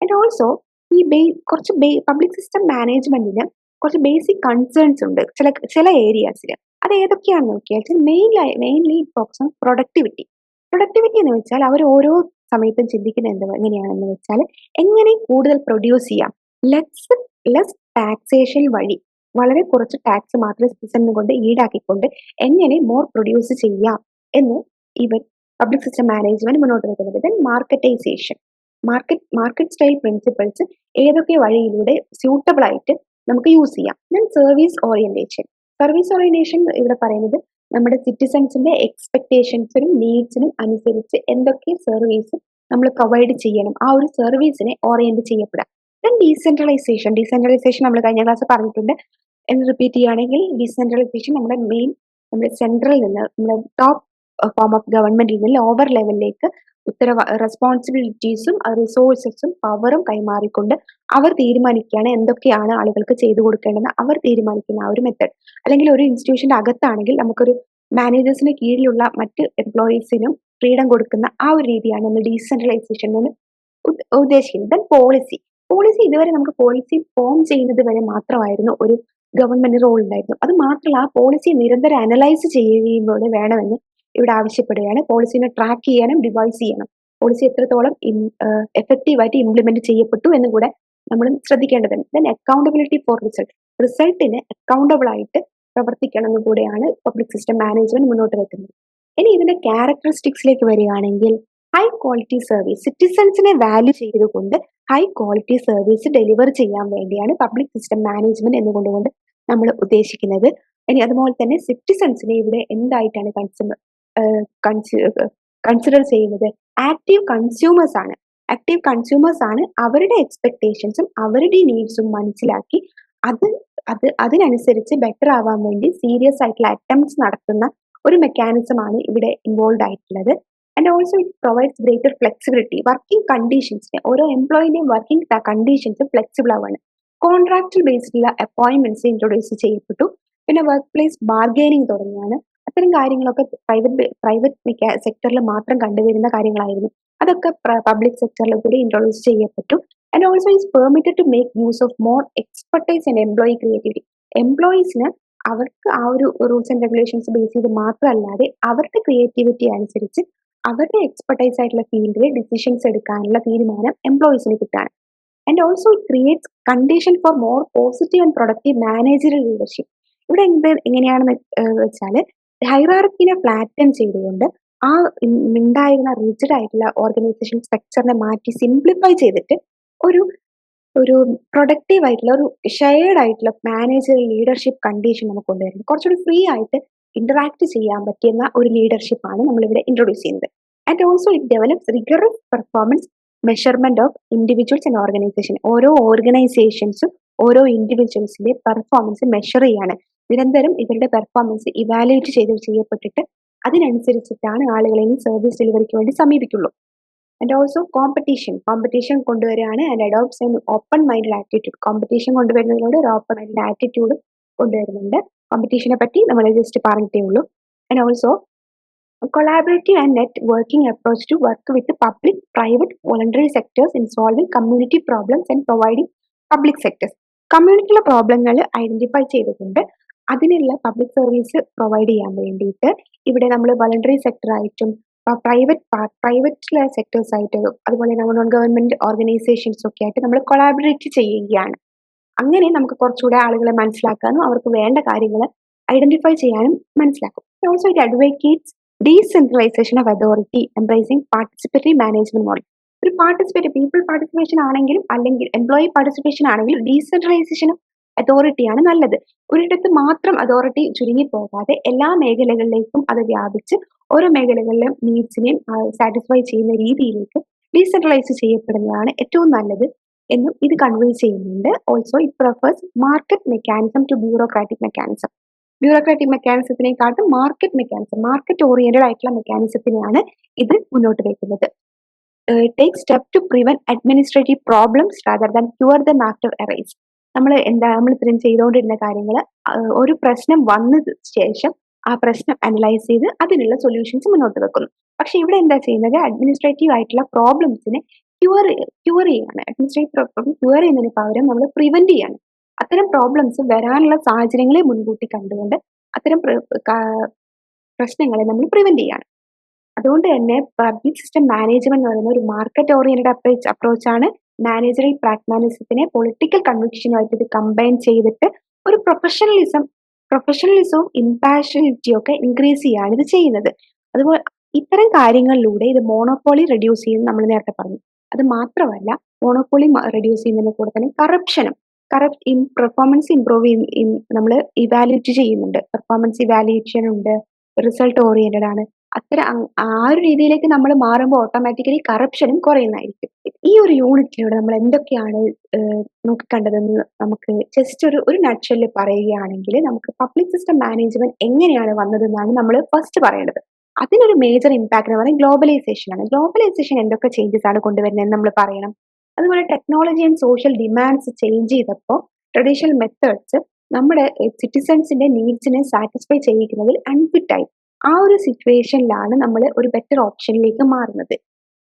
ആൻഡ് ഓൾസോ ഈ ബേ കുറച്ച് ബേ പബ്ലിക് സിസ്റ്റം മാനേജ്മെന്റിന് കുറച്ച് ബേസിക് കൺസേൺസ് ഉണ്ട്. ചില ചില ഏരിയാസിൽ അത് ഏതൊക്കെയാണെന്ന് നോക്കിയാൽ mainly mainly focus on productivity productivity എന്ന് വെച്ചാൽ അവർ ഓരോ സമയത്തും ചിന്തിക്കുന്നത് എന്ത് എങ്ങനെയാണെന്ന് വെച്ചാൽ എങ്ങനെ കൂടുതൽ പ്രൊഡ്യൂസ് ചെയ്യാം? ലെസ് ലെസ് ടാക്സേഷൻ വഴി. വളരെ കുറച്ച് ടാക്സ് മാത്രം സിറ്റിസണിനെ കൊണ്ട് ഈടാക്കിക്കൊണ്ട് എങ്ങനെ മോർ പ്രൊഡ്യൂസ് ചെയ്യാം എന്ന് ഇവർ പബ്ലിക് സിസ്റ്റം മാനേജ്മെന്റ് മുന്നോട്ട് വെക്കുന്നത്. Then marketization market market style principles ഏതൊക്കെ വഴിയിലൂടെ സ്യൂട്ടബിൾ ആയിട്ട് നമുക്ക് യൂസ് ചെയ്യാം. Then service orientation service orientation ഇവിടെ പറയുന്നത് നമ്മുടെ സിറ്റിസൺസിന്റെ എക്സ്പെക്ടേഷൻസിനും നീഡ്സിനും അനുസരിച്ച് എന്തൊക്കെ സർവീസ് നമ്മൾ പ്രൊവൈഡ് ചെയ്യണം. ആ ഒരു സർവീസിനെ ഓറിയന്റ് ചെയ്യപ്പെടുക. ദെൻ ഡീസെൻട്രലൈസേഷൻ ഡീസെൻട്രലൈസേഷൻ നമ്മൾ കഴിഞ്ഞ ക്ലാസ് പറഞ്ഞിട്ടുണ്ട്. എന്ന് റിപ്പീറ്റ് ചെയ്യുകയാണെങ്കിൽ ഡീസെൻട്രലൈസേഷൻ നമ്മുടെ മെയിൻ നമ്മുടെ സെൻട്രൽ നിന്ന് നമ്മുടെ ടോപ്പ് ഫോം ഓഫ് ഗവൺമെന്റിൽ നിന്ന് ലോവർ ലെവലിലേക്ക് ഉത്തരവ റെസ്പോൺസിബിലിറ്റീസും റിസോഴ്സസും പവറും കൈമാറിക്കൊണ്ട് അവർ തീരുമാനിക്കുകയാണ് എന്തൊക്കെയാണ് ആളുകൾക്ക് ചെയ്തു കൊടുക്കേണ്ടതെന്ന് അവർ തീരുമാനിക്കുന്ന ആ ഒരു മെത്തേഡ് അല്ലെങ്കിൽ ഒരു ഇൻസ്റ്റിറ്റ്യൂഷന്റെ അകത്താണെങ്കിൽ നമുക്കൊരു മാനേജേഴ്സിന് കീഴിലുള്ള മറ്റ് എംപ്ലോയീസിനും ഫ്രീഡം കൊടുക്കുന്ന ആ ഒരു രീതിയാണ് നമ്മൾ ഡീസെൻട്രലൈസേഷൻ എന്ന് ഉദ്ദേശിക്കുന്നത്. പോളിസി പോളിസി ഇതുവരെ നമുക്ക് പോളിസി ഫോം ചെയ്യുന്നത് വരെ മാത്രമായിരുന്നു ഒരു ഗവൺമെന്റ് റോൾ ഉണ്ടായിരുന്നു അത് മാത്രമല്ല ആ പോളിസി നിരന്തരം അനലൈസ് ചെയ്യുകയും വേണമെന്ന് ഇവിടെ ആവശ്യപ്പെടുകയാണ്. പോളിസിനെ ട്രാക്ക് ചെയ്യാനും ഡിവൈസ് ചെയ്യണം. പോളിസി എത്രത്തോളം എഫക്റ്റീവായിട്ട് ഇംപ്ലിമെന്റ് ചെയ്യപ്പെട്ടു എന്നും കൂടെ നമ്മൾ ശ്രദ്ധിക്കേണ്ടതുണ്ട്. ദെൻ അക്കൗണ്ടബിലിറ്റി ഫോർ റിസൾട്ട് റിസൾട്ടിന് അക്കൗണ്ടബിൾ ആയിട്ട് പ്രവർത്തിക്കണം എന്ന് കൂടെയാണ് പബ്ലിക് സിസ്റ്റം മാനേജ്മെന്റ് മുന്നോട്ട് വെക്കുന്നത്. ഇനി ഇതിന്റെ ക്യാരക്ടറിസ്റ്റിക്സിലേക്ക് വരികയാണെങ്കിൽ ഹൈ ക്വാളിറ്റി സർവീസ് സിറ്റിസൺസിനെ വാല്യൂ ചെയ്തുകൊണ്ട് ഹൈ ക്വാളിറ്റി സർവീസ് ഡെലിവർ ചെയ്യാൻ വേണ്ടിയാണ് പബ്ലിക് സിസ്റ്റം മാനേജ്മെന്റ് എന്നുകൊണ്ടുകൊണ്ട് നമ്മൾ ഉദ്ദേശിക്കുന്നത്. ഇനി അതുപോലെ തന്നെ സിറ്റിസൺസിനെ ഇവിടെ എന്തായിട്ടാണ് കൺസ്യൂമർ കൺസിഡർ ചെയ്യുന്നത് ആക്റ്റീവ് കൺസ്യൂമേഴ്സ് ആണ്. ആക്റ്റീവ് കൺസ്യൂമേഴ്സ് ആണ് അവരുടെ എക്സ്പെക്ടേഷൻസും അവരുടെ നീഡ്സും മനസ്സിലാക്കി അത് അത് അതിനനുസരിച്ച് ബെറ്റർ ആവാൻ വേണ്ടി സീരിയസ് ആയിട്ടുള്ള അറ്റംപ്റ്റ്സ് നടത്തുന്ന ഒരു മെക്കാനിസം ആണ് ഇവിടെ ഇൻവോൾവ് ആയിട്ടുള്ളത്. And also it provides greater flexibility working കണ്ടീഷൻസിന് ഓരോ എംപ്ലോയിന്റെയും വർക്കിംഗ് കണ്ടീഷൻസ് ഫ്ലെക്സിബിൾ ആവാണ്. കോൺട്രാക്ടൽ ബേസ്ഡുള്ള അപ്പോയിൻമെന്റ്സ് ഇൻട്രൊഡ്യൂസ് ചെയ്യപ്പെട്ടു. പിന്നെ വർക്ക് പ്ലേസ് ബാർഗെയിനിങ് തുടങ്ങിയാണ് അത്തരം കാര്യങ്ങളൊക്കെ പ്രൈവറ്റ് പ്രൈവറ്റ് സെക്ടറിൽ മാത്രം കണ്ടുവരുന്ന കാര്യങ്ങളായിരുന്നു. അതൊക്കെ പബ്ലിക് സെക്ടറിൽ കൂടി ഇൻട്രൊഡ്യൂസ് ചെയ്യപ്പെട്ടു. And also is permitted to make use of more expertise and employee creativity എംപ്ലോയീസിന് അവർക്ക് ആ ഒരു റൂൾസ് ആൻഡ് റെഗുലേഷൻസ് ബേസ് ചെയ്ത് മാത്രമല്ലാതെ അവരുടെ ക്രിയേറ്റിവിറ്റി അനുസരിച്ച് അവരുടെ എക്സ്പെർട്ടൈസ് ആയിട്ടുള്ള ഫീൽഡിൽ ഡിസിഷൻസ് എടുക്കാനുള്ള തീരുമാനം എംപ്ലോയീസിന് കിട്ടാണ് and also it creates condition for more positive and productive managerial leadership ഇവിടെ എന്ത് എങ്ങനെയാണെന്ന് വെച്ചാൽ ഹൈറാർക്കിനെ ഫ്ലാറ്റൻ ചെയ്തുകൊണ്ട് ആ ഉണ്ടായിരുന്ന റിജിഡ് ആയിട്ടുള്ള ഓർഗനൈസേഷൻ സ്ട്രക്ചറിനെ മാറ്റി സിംപ്ലിഫൈ ചെയ്തിട്ട് ഒരു ഒരു പ്രൊഡക്റ്റീവ് ആയിട്ടുള്ള ഒരു ഷെയർഡ് ആയിട്ടുള്ള മാനേജർ ലീഡർഷിപ്പ് കണ്ടീഷൻ നമുക്ക് കൊണ്ടുവരുന്നത് കുറച്ചുകൂടി ഫ്രീ ആയിട്ട് ഇന്ററാക്ട് ചെയ്യാൻ പറ്റുന്ന ഒരു ലീഡർഷിപ്പ് ആണ് നമ്മളിവിടെ ഇൻട്രൊഡ്യൂസ് ചെയ്യുന്നത്. And also it develops rigorous performance measurement of individuals and organization ഓരോ ഓർഗനൈസേഷൻസും ഓരോ ഇൻഡിവിജ്വൽസിന്റെ പെർഫോമൻസ് മെഷർ ചെയ്യാണ്. നിരന്തരം ഇവരുടെ പെർഫോമൻസ് ഇവാലുവേറ്റ് ചെയ്ത് ചെയ്യപ്പെട്ടിട്ട് അതിനനുസരിച്ചിട്ടാണ് ആളുകളെ ഇനി സർവീസ് ഡെലിവറിക്ക് വേണ്ടി സമീപിക്കുള്ളൂ. ആൻഡ് ഓൾസോ കോമ്പറ്റീഷൻ കോമ്പറ്റീഷൻ കൊണ്ടുവരികയാണ് and adopts and open mind attitude competition കൊണ്ടുവരുന്നതിലൂടെ ഒരു ഓപ്പൺ മൈൻഡ് ആറ്റിറ്റ്യൂഡ് കൊണ്ടുവരുന്നുണ്ട്. കോമ്പറ്റീഷനെ പറ്റി നമ്മൾ ജസ്റ്റ് പറഞ്ഞിട്ടേ ഉള്ളൂ. And also collaborative and networking approach to work with public private voluntary sectors in solving community problems and providing public sectors കമ്മ്യൂണിറ്റിയിലെ പ്രോബ്ലങ്ങൾ ഐഡന്റിഫൈ ചെയ്തുകൊണ്ട് അതിനുള്ള പബ്ലിക് സർവീസ് പ്രൊവൈഡ് ചെയ്യാൻ വേണ്ടിയിട്ട് ഇവിടെ നമ്മൾ വളണ്ടറി സെക്ടർ ആയിട്ടും പ്രൈവറ്റ് പ്രൈവറ്റ് സെക്ടേഴ്സ് ആയിട്ട് അതുപോലെ നോൺ ഗവൺമെന്റ് ഓർഗനൈസേഷൻസ് ഒക്കെ ആയിട്ട് നമ്മൾ കൊളാബറേറ്റ് ചെയ്യുകയാണ്. അങ്ങനെ നമുക്ക് കുറച്ചുകൂടെ ആളുകളെ മനസ്സിലാക്കാനും അവർക്ക് വേണ്ട കാര്യങ്ങൾ ഐഡന്റിഫൈ ചെയ്യാനും മനസ്സിലാക്കും. Also it advocates decentralisation of authority comprising participatory management model ഒരു പാർട്ടിസിപ്പേറ്റ് പീപ്പിൾ പാർട്ടിസിപ്പേഷൻ ആണെങ്കിലും അല്ലെങ്കിൽ എംപ്ലോയി പാർട്ടിസിപ്പേഷൻ ആണെങ്കിലും ഡീസെൻട്രലൈസേഷൻ ഓഫ് അതോറിറ്റിയാണ് നല്ലത്. ഒരിടത്ത് മാത്രം അതോറിറ്റി ചുരുങ്ങി പോകാതെ എല്ലാ മേഖലകളിലേക്കും അത് വ്യാപിച്ച് ഓരോ മേഖലകളിലും നീഡ്സിനെയും സാറ്റിസ്ഫൈ ചെയ്യുന്ന രീതിയിലേക്ക് ഡീസെൻട്രലൈസ് ചെയ്യപ്പെടുന്നതാണ് ഏറ്റവും നല്ലത് എന്നും ഇത് കൺവേ ചെയ്യുന്നുണ്ട്. Also it prefers market mechanism to bureaucratic mechanism bureaucratic മെക്കാനിസത്തിനെക്കാട്ടും market mechanism market oriented ആയിട്ടുള്ള മെക്കാനിസത്തിനെയാണ് ഇത് മുന്നോട്ട് വെക്കുന്നത്. Take step to prevent administrative problems rather than cure them after arise നമ്മൾ എന്താ നമ്മൾ ഇത്രയും ചെയ്തുകൊണ്ടിരുന്ന കാര്യങ്ങൾ ഒരു പ്രശ്നം വന്ന ശേഷം ആ പ്രശ്നം അനലൈസ് ചെയ്ത് അതിനുള്ള സൊല്യൂഷൻസ് മുന്നോട്ട് വെക്കുന്നു. പക്ഷെ ഇവിടെ എന്താ ചെയ്യുന്നത്? അഡ്മിനിസ്ട്രേറ്റീവ് ആയിട്ടുള്ള പ്രോബ്ലംസിനെ ക്യൂർ ക്യൂർ ചെയ്യാണ്. അഡ്മിനിസ്ട്രേറ്റീവ് പ്രോബ്ലം ക്യൂർ ചെയ്യുന്നതിന് പകരം നമ്മൾ പ്രിവെന്റ് ചെയ്യാണ്. അത്തരം പ്രോബ്ലംസ് വരാനുള്ള സാഹചര്യങ്ങളെ മുൻകൂട്ടി കണ്ടുകൊണ്ട് അത്തരം പ്രശ്നങ്ങളെ നമ്മൾ പ്രിവെന്റ് ചെയ്യാണ്. അതുകൊണ്ട് തന്നെ പബ്ലിക് സിസ്റ്റം മാനേജ്മെന്റ് എന്ന് പറയുന്ന ഒരു മാർക്കറ്റ് ഓറിയന്റഡ് അപ്രോച്ച് അപ്രോച്ചാണ് മാനേജറൽ പ്രാഗ്മാനിസത്തിനെ പൊളിറ്റിക്കൽ കൺവിക്ഷനുമായിട്ട് ഇത് കമ്പൈൻ ചെയ്തിട്ട് ഒരു പ്രൊഫഷണലിസം പ്രൊഫഷണലിസവും ഇമ്പാഷനിറ്റിയും ഒക്കെ ഇൻക്രീസ് ചെയ്യാണ് ഇത് ചെയ്യുന്നത്. അതുപോലെ ഇത്തരം കാര്യങ്ങളിലൂടെ ഇത് മോണോപോളി റെഡ്യൂസ് ചെയ്യുന്നു നമ്മൾ നേരത്തെ പറഞ്ഞു. അത് മാത്രമല്ല മോണോപോളി റെഡ്യൂസ് ചെയ്യുന്നതിന് കൂടെ തന്നെ കറപ്ഷനും കറപ്റ്റ് ഇൻ പെർഫോമൻസ് ഇംപ്രൂവ് നമ്മൾ ഇവാലുവേറ്റ് ചെയ്യുന്നുണ്ട്. പെർഫോമൻസ് ഇവാലുവേഷൻ ഉണ്ട് റിസൾട്ട് ഓറിയന്റഡ് ആണ്. അത്തരം ആ ഒരു രീതിയിലേക്ക് നമ്മൾ മാറുമ്പോൾ ഓട്ടോമാറ്റിക്കലി കറപ്ഷനും കുറയുന്നതായിരിക്കും. ഈ ഒരു യൂണിറ്റിലൂടെ നമ്മൾ എന്തൊക്കെയാണ് നോക്കിക്കണ്ടതെന്ന് നമുക്ക് ജസ്റ്റ് ഒരു ഒരു നട്ഷൽ പറയുകയാണെങ്കിൽ നമുക്ക് പബ്ലിക് സിസ്റ്റം മാനേജ്മെന്റ് എങ്ങനെയാണ് വന്നതെന്നാണ് നമ്മൾ ഫസ്റ്റ് പറയേണ്ടത്. അതിനൊരു മേജർ ഇമ്പാക്ട് എന്ന് പറയുന്നത് ഗ്ലോബലൈസേഷൻ ആണ്. ഗ്ലോബലൈസേഷൻ എന്തൊക്കെ ചേഞ്ചസ് ആണ് കൊണ്ടുവരുന്നത് നമ്മൾ പറയണം. അതുപോലെ technology and social demands change ചെയ്തപ്പോൾ ട്രഡീഷണൽ മെത്തേഡ്സ് നമ്മുടെ സിറ്റിസൺസിന്റെ നീഡ്സിനെ സാറ്റിസ്ഫൈ ചെയ്യിക്കുന്നതിൽ അൺഫിറ്റ് ആയി. ആ ഒരു സിറ്റുവേഷനിലാണ് നമ്മൾ ഒരു ബെറ്റർ ഓപ്ഷനിലേക്ക് മാറുന്നത്.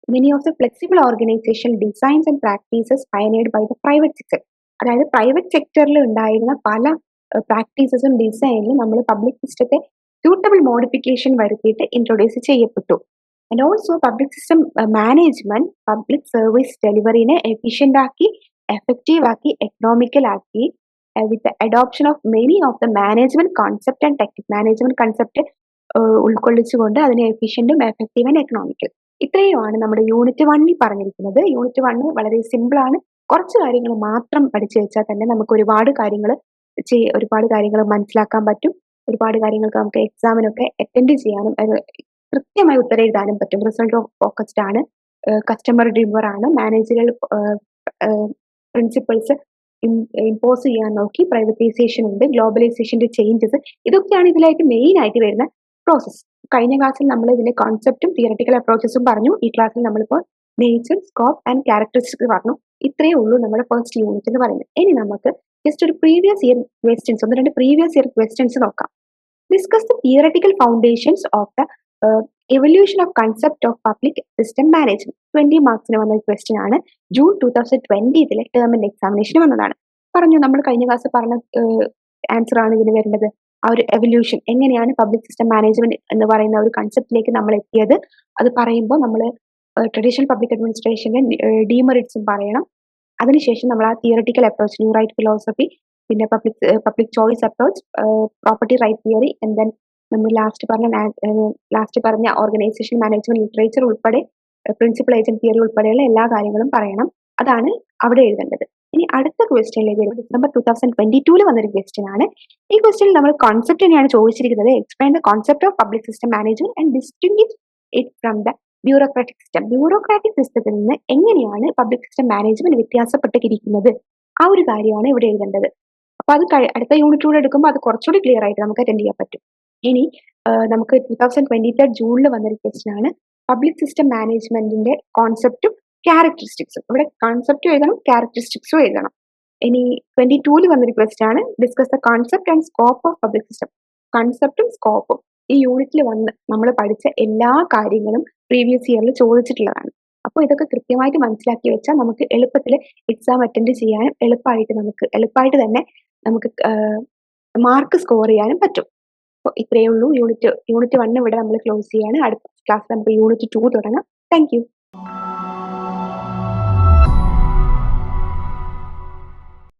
Many of the flexible organization designs and practices pioneered by the private sector അതായത് പ്രൈവറ്റ് സെക്ടറിൽ ഉണ്ടായിരുന്ന പല പ്രാക്ടീസസും ഡിസൈനിലും നമ്മൾ പബ്ലിക് സിസ്റ്റത്തെ സ്യൂട്ടബിൾ മോഡിഫിക്കേഷൻ വരുത്തിയിട്ട് ഇൻട്രൊഡ്യൂസ് ചെയ്യപ്പെട്ടു. And also public system management public service ഡെലിവറിനെ efficient ആക്കി എഫക്റ്റീവ് ആക്കി എക്കണോമിക്കൽ ആക്കി with adoption of many of the management concept and technique management concept ഉൾക്കൊള്ളിച്ചുകൊണ്ട് അതിനെ എഫിഷ്യന്റും എഫക്റ്റീവ് ആൻഡ് എക്കണോമിക്കൽ ഇത്രയുമാണ് നമ്മുടെ യൂണിറ്റ് വണ്ണിൽ പറഞ്ഞിരിക്കുന്നത്. യൂണിറ്റ് വണ്ണ് വളരെ സിമ്പിളാണ് കുറച്ച് കാര്യങ്ങൾ മാത്രം പഠിച്ചു വെച്ചാൽ തന്നെ നമുക്ക് ഒരുപാട് കാര്യങ്ങൾ ഒരുപാട് കാര്യങ്ങൾ മനസ്സിലാക്കാൻ പറ്റും. ഒരുപാട് കാര്യങ്ങൾക്ക് നമുക്ക് എക്സാമിനൊക്കെ അറ്റൻഡ് ചെയ്യാനും കൃത്യമായി ഉത്തരം എഴുതാനും പറ്റും. റിസൾട്ട് ഫോക്കസ്ഡ് ആണ്. കസ്റ്റമർ ഡ്രിവർ ആണ്. മാനേജറൽ പ്രിൻസിപ്പിൾസ് ഇമ്പോസ് ചെയ്യാൻ നോക്കി. പ്രൈവറ്റൈസേഷൻ ഉണ്ട്. ഗ്ലോബലൈസേഷന്റെ ചേഞ്ചസ് ഇതൊക്കെയാണ് ഇതിലായിട്ട് മെയിൻ ആയിട്ട് വരുന്ന പ്രോസസ് കഴിഞ്ഞ ക്ലാസ്സിൽ നമ്മൾ ഇതിന്റെ കോൺസെപ്റ്റും തിയറട്ടിക്കൽ അപ്രോച്ചസും പറഞ്ഞു. ഈ ക്ലാസ്സിൽ നമ്മളിപ്പോൾ നേച്ചർ സ്കോപ്പ് ആൻഡ് ക്യാരക്ടറിസ്റ്റിക്സ് പറഞ്ഞു. ഇത്രയേ ഉള്ളൂ നമ്മുടെ ഫസ്റ്റ് യൂണിറ്റ് എന്ന് പറയുന്നത്. ഇനി നമുക്ക് ജസ്റ്റ് ഒരു പ്രീവിയസ് ഇയർ ക്വസ്റ്റ്യൻസ് ഒന്ന് രണ്ട് പ്രീവിയസ് ഇയർ ക്വസ്റ്റ്യൻസ് നോക്കാം. Discuss the theoretical foundations of the evolution of concept of public system management twenty മാർക്സിന് വന്ന ക്വസ്റ്റ്യൻ ആണ്. ജൂൺ ടൂ തൗസൻഡ് ട്വന്റി ഇതിലെ ടേമിന്റെ എക്സാമിനേഷന് വന്നതാണ്. പറഞ്ഞു നമ്മൾ കഴിഞ്ഞ ക്ലാസ് പറഞ്ഞ ആൻസർ ആണ് ഇതിന് വരുന്നത് ആ ഒരു എവല്യൂഷൻ എങ്ങനെയാണ് പബ്ലിക് സിസ്റ്റം മാനേജ്മെന്റ് എന്ന് പറയുന്ന ഒരു കൺസെപ്റ്റിലേക്ക് നമ്മൾ എത്തിയത്. അത് പറയുമ്പോൾ നമ്മൾ ട്രഡീഷണൽ പബ്ലിക് അഡ്മിനിസ്ട്രേഷന്റെ ഡീമെറിറ്റ്സും പറയണം. അതിനുശേഷം നമ്മൾ ആ theoretical approach new right philosophy പിന്നെ public public choice approach property right theory and then നമ്മൾ ലാസ്റ്റ് പറഞ്ഞ ലാസ്റ്റ് പറഞ്ഞ ഓർഗനൈസേഷൻ മാനേജ്മെന്റ് ലിറ്ററേച്ചർ ഉൾപ്പെടെ പ്രിൻസിപ്പൽ ഏജന്റ് തിയറി ഉൾപ്പെടെയുള്ള എല്ലാ കാര്യങ്ങളും പറയണം. അതാണ് അവിടെ എഴുതേണ്ടത്. ഇനി അടുത്ത ക്വസ്റ്റ്യനിലേക്ക് വരുമ്പോൾ ഡിസംബർ ടൂ തൗസൻഡ് ട്വന്റി ടൂൽ വന്നൊരു ക്വസ്റ്റ്യൻ ആണ്. ഈ ക്വസ്റ്റ്യനിൽ നമ്മൾ കോൺസെപ്റ്റ് തന്നെയാണ് ചോദിച്ചിരിക്കുന്നത്. Explain the concept of public system management and distinguish it from the bureaucratic system bureaucratic സിസ്റ്റത്തിൽ നിന്ന് എങ്ങനെയാണ് പബ്ലിക് സിസ്റ്റം മാനേജ്മെന്റ് വ്യത്യാസപ്പെട്ടിരിക്കുന്നത്? ആ ഒരു കാര്യമാണ് ഇവിടെ എഴുതേണ്ടത്. അപ്പൊ അത് അടുത്ത യൂണിറ്റിലൂടെ എടുക്കുമ്പോൾ അത് കുറച്ചുകൂടി ക്ലിയർ ആയിട്ട് നമുക്ക് അറ്റൻഡ് ചെയ്യാൻ പറ്റും. ഇനി നമുക്ക് ടൂ തൗസൻഡ് ട്വന്റി തേർഡ് ജൂണിൽ വന്നൊരു ക്വസ്റ്റ്യൻ ആണ്. പബ്ലിക് സിസ്റ്റം മാനേജ്മെന്റിന്റെ കോൺസെപ്റ്റും ക്യാരക്ടറിസ്റ്റിക്സും ഇവിടെ കോൺസെപ്റ്റും എഴുതണം ക്യാരക്ടറിസ്റ്റിക്സും എഴുതണം. ഇനി ട്വന്റി ടൂൽ വന്നൊരു ക്വസ്റ്റ്യൻ ആണ്. Discuss the concept and scope of public system കൺസെപ്റ്റും സ്കോപ്പും ഈ യൂണിറ്റിൽ വന്ന് നമ്മൾ പഠിച്ച എല്ലാ കാര്യങ്ങളും പ്രീവിയസ് ഇയറിൽ ചോദിച്ചിട്ടുള്ളതാണ്. അപ്പോൾ ഇതൊക്കെ കൃത്യമായിട്ട് മനസ്സിലാക്കി വെച്ചാൽ നമുക്ക് എളുപ്പത്തിൽ എക്സാം അറ്റൻഡ് ചെയ്യാനും എളുപ്പമായിട്ട് നമുക്ക് എളുപ്പമായിട്ട് തന്നെ നമുക്ക് മാർക്ക് സ്കോർ ചെയ്യാനും പറ്റും. അപ്പോൾ ഇത്രയേ ഉള്ളൂ. യൂണിറ്റ് യൂണിറ്റ് വൺ ഇവിടെ നമ്മൾ ക്ലോസ് ചെയ്യാണ്. അടുത്ത ക്ലാസ് നമുക്ക് യൂണിറ്റ് ടു തുടങ്ങാം. താങ്ക്